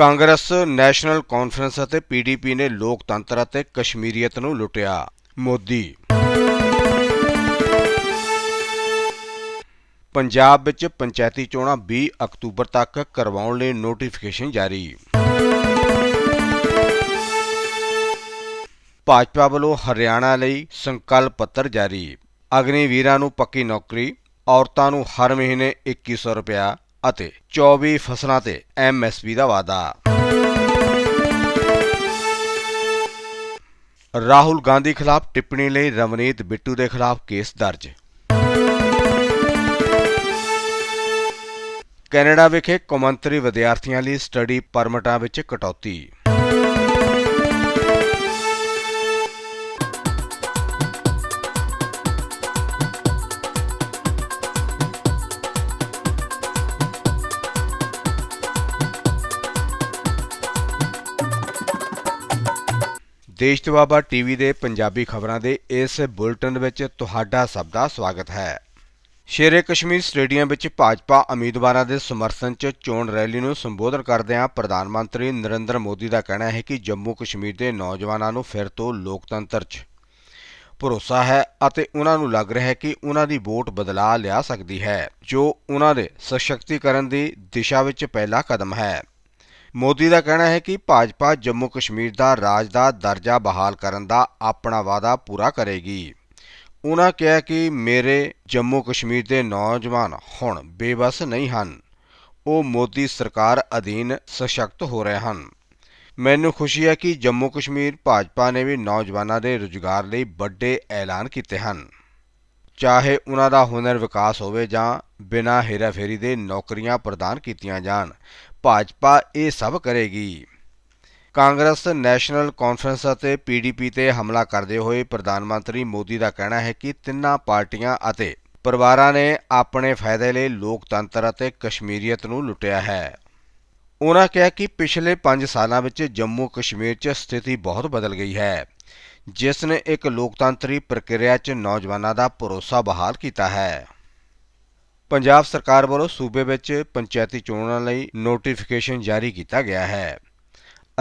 Congress, national conference ਅਤੇ PDP ਨੇ ਲੋਕਤੰਤਰ ਅਤੇ ਕਸ਼ਮੀਰੀਅਤ ਨੂੰ ਲੁੱਟਿਆ। ਮੋਦੀ ਪੰਜਾਬ ਵਿੱਚ ਪੰਚਾਇਤੀ ਚੋਣਾਂ 20 ਅਕਤੂਬਰ ਤੱਕ ਕਰਵਾਉਣ ਲਈ ਨੋਟੀਫਿਕੇਸ਼ਨ ਜਾਰੀ। ਭਾਜਪਾ ਵੱਲੋਂ ਹਰਿਆਣਾ ਲਈ ਸੰਕਲਪ ਪੱਤਰ ਜਾਰੀ। ਅਗਨੀਵੀਰਾਂ ਨੂੰ ਪੱਕੀ ਨੌਕਰੀ, ਔਰਤਾਂ ਨੂੰ ਹਰ ਮਹੀਨੇ 2100 ਰੁਪਇਆ। ਅਤੇ 24 ਫਸਲਾਂ ਤੇ ਐਮਐਸਪੀ ਦਾ ਵਾਅਦਾ। ਰਾਹੁਲ ਗਾਂਧੀ ਖਿਲਾਫ ਟਿੱਪਣੀ ਲਈ ਰਵਨੀਤ ਬਿੱਟੂ ਦੇ ਖਿਲਾਫ ਕੇਸ ਦਰਜ। ਕੈਨੇਡਾ ਵਿਖੇ ਕੌਮਾਂਤਰੀ ਵਿਦਿਆਰਥੀਆਂ ਲਈ ਸਟੱਡੀ ਪਰਮਿਟਾਂ ਵਿੱਚ ਕਟੌਤੀ। ਦੇਸ਼ ਦੁਆਬਾ ਟੀਵੀ ਦੇ ਪੰਜਾਬੀ ਖਬਰਾਂ ਦੇ ਇਸ ਬੁਲਟਨ ਵਿੱਚ ਤੁਹਾਡਾ ਸਭ ਦਾ ਸਵਾਗਤ ਹੈ। ਸ਼ੇਰੇ ਕਸ਼ਮੀਰ ਸਟੇਡੀਅਮ ਵਿੱਚ ਭਾਜਪਾ ਉਮੀਦਵਾਰਾਂ ਦੇ ਸਮਰਥਨ 'ਚ ਚੋਣ ਰੈਲੀ ਨੂੰ ਸੰਬੋਧਨ ਕਰਦਿਆਂ ਪ੍ਰਧਾਨ ਮੰਤਰੀ ਨਰਿੰਦਰ ਮੋਦੀ ਦਾ ਕਹਿਣਾ ਹੈ ਕਿ ਜੰਮੂ ਕਸ਼ਮੀਰ ਦੇ ਨੌਜਵਾਨਾਂ ਨੂੰ ਫਿਰ ਤੋਂ ਲੋਕਤੰਤਰ 'ਚ ਭਰੋਸਾ ਹੈ ਅਤੇ ਉਹਨਾਂ ਨੂੰ ਲੱਗ ਰਿਹਾ ਹੈ ਕਿ ਉਹਨਾਂ ਦੀ ਵੋਟ ਬਦਲਾ ਲਿਆ ਸਕਦੀ ਹੈ, ਜੋ ਉਹਨਾਂ ਦੇ ਸਸ਼ਕਤੀਕਰਨ ਦੀ ਦਿਸ਼ਾ ਵਿੱਚ ਪਹਿਲਾ ਕਦਮ ਹੈ। ਮੋਦੀ ਦਾ ਕਹਿਣਾ ਹੈ ਕਿ ਭਾਜਪਾ ਜੰਮੂ ਕਸ਼ਮੀਰ ਦਾ ਰਾਜ ਦਾ ਦਰਜਾ ਬਹਾਲ ਕਰਨ ਦਾ ਆਪਣਾ ਵਾਅਦਾ ਪੂਰਾ ਕਰੇਗੀ। ਉਹਨਾਂ ਕਿਹਾ ਕਿ ਮੇਰੇ ਜੰਮੂ ਕਸ਼ਮੀਰ ਦੇ ਨੌਜਵਾਨ ਹੁਣ ਬੇਬਸ ਨਹੀਂ ਹਨ। ਉਹ ਮੋਦੀ ਸਰਕਾਰ ਅਧੀਨ ਸਸ਼ਕਤ ਹੋ ਰਹੇ ਹਨ। ਮੈਨੂੰ ਖੁਸ਼ੀ ਹੈ ਕਿ ਜੰਮੂ ਕਸ਼ਮੀਰ ਭਾਜਪਾ ਨੇ ਵੀ ਨੌਜਵਾਨਾਂ ਦੇ ਰੁਜ਼ਗਾਰ ਲਈ ਵੱਡੇ ਐਲਾਨ ਕੀਤੇ ਹਨ। ਚਾਹੇ ਉਹਨਾਂ ਦਾ ਹੁਨਰ ਵਿਕਾਸ ਹੋਵੇ ਜਾਂ ਬਿਨਾਂ ਹੇਰਾਫੇਰੀ ਦੇ ਨੌਕਰੀਆਂ ਪ੍ਰਦਾਨ ਕੀਤੀਆਂ ਜਾਣ, ਭਾਜਪਾ ਇਹ ਸਭ ਕਰੇਗੀ। ਕਾਂਗਰਸ ਨੈਸ਼ਨਲ ਕਾਨਫਰੰਸ ਅਤੇ ਪੀਡੀਪੀ ਤੇ ਹਮਲਾ ਕਰਦੇ ਹੋਏ ਪ੍ਰਧਾਨ ਮੰਤਰੀ ਮੋਦੀ ਦਾ ਕਹਿਣਾ ਹੈ ਕਿ ਤਿੰਨਾਂ ਪਾਰਟੀਆਂ ਅਤੇ ਪਰਿਵਾਰਾਂ ਨੇ ਆਪਣੇ ਫਾਇਦੇ ਲਈ ਲੋਕਤੰਤਰ ਅਤੇ ਕਸ਼ਮੀਰੀਅਤ ਨੂੰ ਲੁੱਟਿਆ ਹੈ। ਉਹਨਾਂ ਕਿਹਾ ਕਿ ਪਿਛਲੇ 5 ਸਾਲਾਂ ਵਿੱਚ ਜੰਮੂ ਕਸ਼ਮੀਰ 'ਚ ਸਥਿਤੀ ਬਹੁਤ ਬਦਲ ਗਈ ਹੈ। ਜਿਸ ਨੇ ਇੱਕ ਲੋਕਤੰਤਰੀ ਪ੍ਰਕਿਰਿਆ 'ਚ ਨੌਜਵਾਨਾਂ ਦਾ ਭਰੋਸਾ ਬਹਾਲ ਕੀਤਾ ਹੈ। ਪੰਜਾਬ ਸਰਕਾਰ ਵੱਲੋਂ ਸੂਬੇ ਵਿੱਚ ਪੰਚਾਇਤੀ ਚੋਣਾਂ ਲਈ ਨੋਟੀਫਿਕੇਸ਼ਨ ਜਾਰੀ ਕੀਤਾ ਗਿਆ ਹੈ।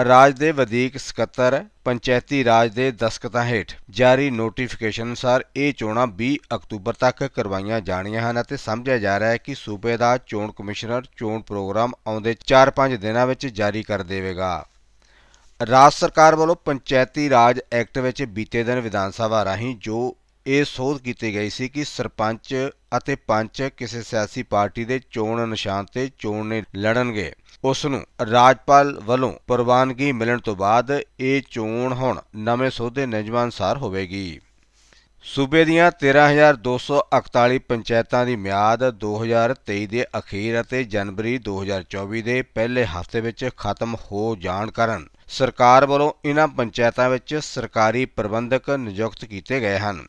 ਰਾਜ ਦੇ ਵਧੀਕ ਸਕੱਤਰ, ਪੰਚਾਇਤੀ ਰਾਜ ਦੇ ਦਸਤਖਤਾਂ ਹੇਠ ਜਾਰੀ ਨੋਟੀਫਿਕੇਸ਼ਨ ਅਨੁਸਾਰ ਇਹ ਚੋਣਾਂ 20 ਅਕਤੂਬਰ ਤੱਕ ਕਰਵਾਈਆਂ ਜਾਣੀਆਂ ਹਨ ਅਤੇ ਸਮਝਿਆ ਜਾ ਰਿਹਾ ਹੈ ਕਿ ਸੂਬੇ ਦਾ ਚੋਣ ਕਮਿਸ਼ਨਰ ਚੋਣ ਪ੍ਰੋਗਰਾਮ ਆਉਂਦੇ 4-5 ਦਿਨਾਂ ਵਿੱਚ ਜਾਰੀ ਕਰ ਦੇਵੇਗਾ। ਰਾਜ ਸਰਕਾਰ ਵੱਲੋਂ ਪੰਚਾਇਤੀ ਰਾਜ ਐਕਟ ਵਿੱਚ ਬੀਤੇ ਦਿਨ ਵਿਧਾਨ ਸਭਾ ਰਾਹੀਂ ਜੋ ਇਹ ਸੋਧ ਕੀਤੀ ਗਈ ਸੀ ਕਿ ਸਰਪੰਚ ਅਤੇ ਪੰਚ ਕਿਸੇ ਸਿਆਸੀ ਪਾਰਟੀ ਦੇ ਚੋਣ ਨਿਸ਼ਾਨ ਤੇ ਚੋਣ ਨੇ ਲੜਨਗੇ, ਉਸ ਨੂੰ ਰਾਜਪਾਲ ਵੱਲੋਂ ਪ੍ਰਵਾਨਗੀ ਮਿਲਣ ਤੋਂ ਬਾਅਦ ਇਹ ਚੋਣ ਹੁਣ ਨਵੇਂ ਸੋਧੇ ਨਿਯਮਾਂ ਅਨੁਸਾਰ ਹੋਵੇਗੀ। ਸੂਬੇ ਦੀਆਂ 13241 ਪੰਚਾਇਤਾਂ ਦੀ ਮਿਆਦ 2023 ਦੇ ਅਖੀਰ ਅਤੇ ਜਨਵਰੀ 2024 ਦੇ ਪਹਿਲੇ ਹਫ਼ਤੇ ਵਿੱਚ ਖਤਮ ਹੋ ਜਾਣ ਕਾਰਨ ਸਰਕਾਰ ਵੱਲੋਂ ਇਹਨਾਂ ਪੰਚਾਇਤਾਂ ਵਿੱਚ ਸਰਕਾਰੀ ਪ੍ਰਬੰਧਕ ਨਿਯੁਕਤ ਕੀਤੇ ਗਏ ਹਨ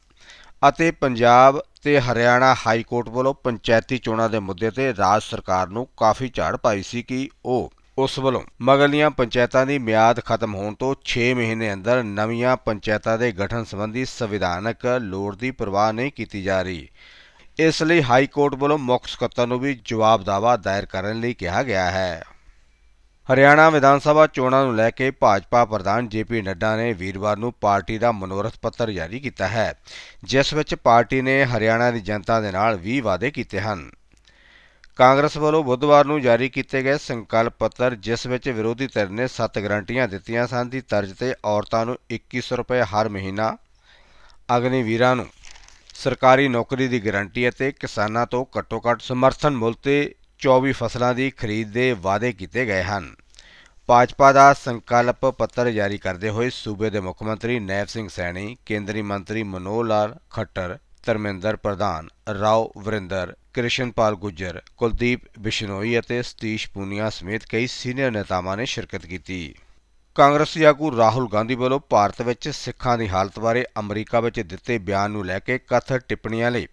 ਅਤੇ ਪੰਜਾਬ ਤੇ ਹਰਿਆਣਾ ਹਾਈ ਕੋਰਟ ਵੱਲੋਂ ਪੰਚਾਇਤੀ ਚੋਣਾਂ ਦੇ ਮੁੱਦੇ ਤੇ ਰਾਜ ਸਰਕਾਰ ਨੂੰ ਕਾਫੀ ਝਾੜ ਪਾਈ ਸੀ ਕਿ ਉਹ ਉਸ ਵੱਲੋਂ ਮਗਲੀਆਂ ਪੰਚਾਇਤਾਂ ਦੀ ਮਿਆਦ ਖਤਮ ਹੋਣ ਤੋਂ 6 ਮਹੀਨੇ ਅੰਦਰ ਨਵੀਆਂ ਪੰਚਾਇਤਾਂ ਦੇ ਗਠਨ ਸੰਬੰਧੀ ਸੰਵਿਧਾਨਕ ਲੋੜ ਦੀ ਪਰਵਾਹ ਨਹੀਂ ਕੀਤੀ ਜਾ ਰਹੀ। ਇਸ ਲਈ ਹਾਈ ਕੋਰਟ ਵੱਲੋਂ ਮੁੱਖ ਸਕੱਤਰ ਨੂੰ ਵੀ ਜਵਾਬ ਦਾਵਾ ਦਾਇਰ ਕਰਨ ਲਈ ਕਿਹਾ ਗਿਆ ਹੈ। ਹਰਿਆਣਾ ਵਿਧਾਨ ਸਭਾ ਚੋਣਾਂ ਨੂੰ ਲੈ ਕੇ ਭਾਜਪਾ ਪ੍ਰਧਾਨ ਜੇਪੀ ਨੱਡਾ ਨੇ ਵੀਰਵਾਰ ਨੂੰ ਪਾਰਟੀ ਦਾ ਮਨੋਰਥ ਪੱਤਰ ਜਾਰੀ ਕੀਤਾ ਹੈ, ਜਿਸ ਵਿੱਚ ਪਾਰਟੀ ਨੇ ਹਰਿਆਣਾ ਦੀ ਜਨਤਾ ਦੇ ਨਾਲ 20 ਵਾਅਦੇ ਕੀਤੇ ਹਨ। ਕਾਂਗਰਸ ਵੱਲੋਂ ਬੁੱਧਵਾਰ ਨੂੰ ਜਾਰੀ ਕੀਤੇ ਗਏ ਸੰਕਲਪ ਪੱਤਰ, ਜਿਸ ਵਿੱਚ ਵਿਰੋਧੀ ਧਿਰ ਨੇ 7 ਗਰੰਟੀਆਂ ਦਿੱਤੀਆਂ ਸਨ ਦੀ ਤਰਜ਼ ਤੇ ਔਰਤਾਂ ਨੂੰ 2100 ਰੁਪਏ ਹਰ ਮਹੀਨਾ ਅਗਨੀਵੀਰਾਂ ਨੂੰ ਸਰਕਾਰੀ ਨੌਕਰੀ ਦੀ ਗਾਰੰਟੀ ਅਤੇ ਕਿਸਾਨਾਂ ਤੋਂ ਘੱਟੋ-ਘੱਟ ਸਮਰਥਨ ਮੁੱਲ ਤੇ 24 ਫਸਲਾਂ ਦੀ ਖਰੀਦ ਦੇ ਵਾਅਦੇ ਕੀਤੇ ਗਏ ਹਨ। ਭਾਜਪਾ ਦਾ ਸੰਕਲਪ ਪੱਤਰ ਜਾਰੀ ਕਰਦੇ ਹੋਏ ਸੂਬੇ ਦੇ ਮੁੱਖ ਮੰਤਰੀ ਨੈਬ ਸਿੰਘ ਸੈਣੀ, ਕੇਂਦਰੀ ਮੰਤਰੀ ਮਨੋਹਰ ਲਾਲ ਖੱਟਰ, ਧਰਮਿੰਦਰ ਪ੍ਰਧਾਨ ਰਾਓ ਵਰਿੰਦਰ, ਕ੍ਰਿਸ਼ਨਪਾਲ ਗੁੱਜਰ, ਕੁਲਦੀਪ ਬਿਸ਼ਨੋਈ ਅਤੇ ਸਤੀਸ਼ ਪੂਨੀਆ ਸਮੇਤ ਕਈ ਸੀਨੀਅਰ ਨੇਤਾਵਾਂ ਨੇ ਸ਼ਿਰਕਤ ਕੀਤੀ। ਕਾਂਗਰਸੀ ਆਗੂ ਰਾਹੁਲ ਗਾਂਧੀ ਵੱਲੋਂ ਭਾਰਤ ਵਿੱਚ ਸਿੱਖਾਂ ਦੀ ਹਾਲਤ ਬਾਰੇ ਅਮਰੀਕਾ ਵਿੱਚ ਦਿੱਤੇ ਬਿਆਨ ਨੂੰ ਲੈ ਕੇ ਕਥਿਤ ਟਿੱਪਣੀਆਂ ਲਈ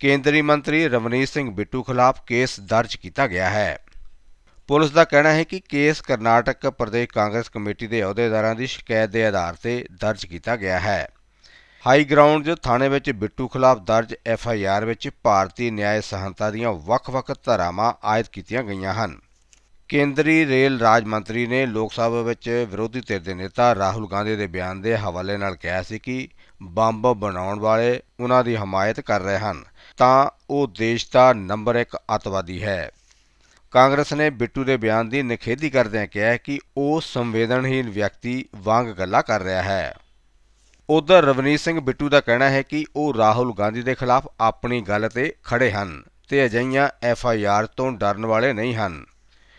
ਕੇਂਦਰੀ ਮੰਤਰੀ ਰਵਨੀਤ ਸਿੰਘ ਬਿੱਟੂ ਖਿਲਾਫ ਕੇਸ ਦਰਜ ਕੀਤਾ ਗਿਆ ਹੈ। ਪੁਲਿਸ ਦਾ ਕਹਿਣਾ ਹੈ ਕਿ case Karnataka Pradesh Congress Committee ਦੇ ਅਹੁਦੇਦਾਰਾਂ ਦੀ ਸ਼ਿਕਾਇਤ ਦੇ ਆਧਾਰ ਤੇ ਦਰਜ ਕੀਤਾ ਗਿਆ ਹੈ। ਹਾਈ ਗਰਾਊਂਡ ਥਾਣੇ ਵਿੱਚ ਬਿੱਟੂ ਖਿਲਾਫ ਦਰਜ ਐਫ ਆਈ ਆਰ ਵਿੱਚ ਭਾਰਤੀ ਨਿਆਇ ਸਹਾਇਤਾ ਦੀਆਂ ਵੱਖ-ਵੱਖ ਧਾਰਾਵਾਂ ਆਇਦ ਕੀਤੀਆਂ ਗਈਆਂ ਹਨ। ਕੇਂਦਰੀ ਰੇਲ ਰਾਜ ਮੰਤਰੀ ਨੇ ਲੋਕ ਸਭਾ ਵਿੱਚ ਵਿਰੋਧੀ ਧਿਰ ਦੇ ਨੇਤਾ ਰਾਹੁਲ ਗਾਂਧੀ ਦੇ ਬਿਆਨ ਦੇ ਹਵਾਲੇ ਨਾਲ ਕਿਹਾ ਸੀ ਕਿ ਬੰਬ ਬਣਾਉਣ ਵਾਲੇ ਉਹਨਾਂ ਦੀ ਹਮਾਇਤ ਕਰ ਰਹੇ ਹਨ, ਤਾਂ ਉਹ ਦੇਸ਼ ਦਾ ਨੰਬਰ 1 ਅੱਤਵਾਦੀ ਹੈ। ਕਾਂਗਰਸ ਨੇ ਬਿੱਟੂ ਦੇ ਬਿਆਨ ਦੀ ਨਿਖੇਧੀ ਕਰਦਿਆਂ ਕਿਹਾ ਕਿ ਉਹ ਸੰਵੇਦਨਹੀਨ ਵਿਅਕਤੀ ਵਾਂਗ ਗੱਲਾਂ ਕਰ ਰਿਹਾ ਹੈ। ਉਧਰ ਰਵਨੀਤ ਸਿੰਘ ਬਿੱਟੂ ਦਾ ਕਹਿਣਾ ਹੈ ਕਿ ਉਹ ਰਾਹੁਲ ਗਾਂਧੀ ਦੇ ਖਿਲਾਫ ਆਪਣੀ ਗੱਲ ਤੇ ਖੜੇ ਹਨ ਤੇ ਅਜਿਹੀਆਂ ਐਫ ਆਈ ਆਰ ਤੋਂ ਡਰਨ ਵਾਲੇ ਨਹੀਂ ਹਨ।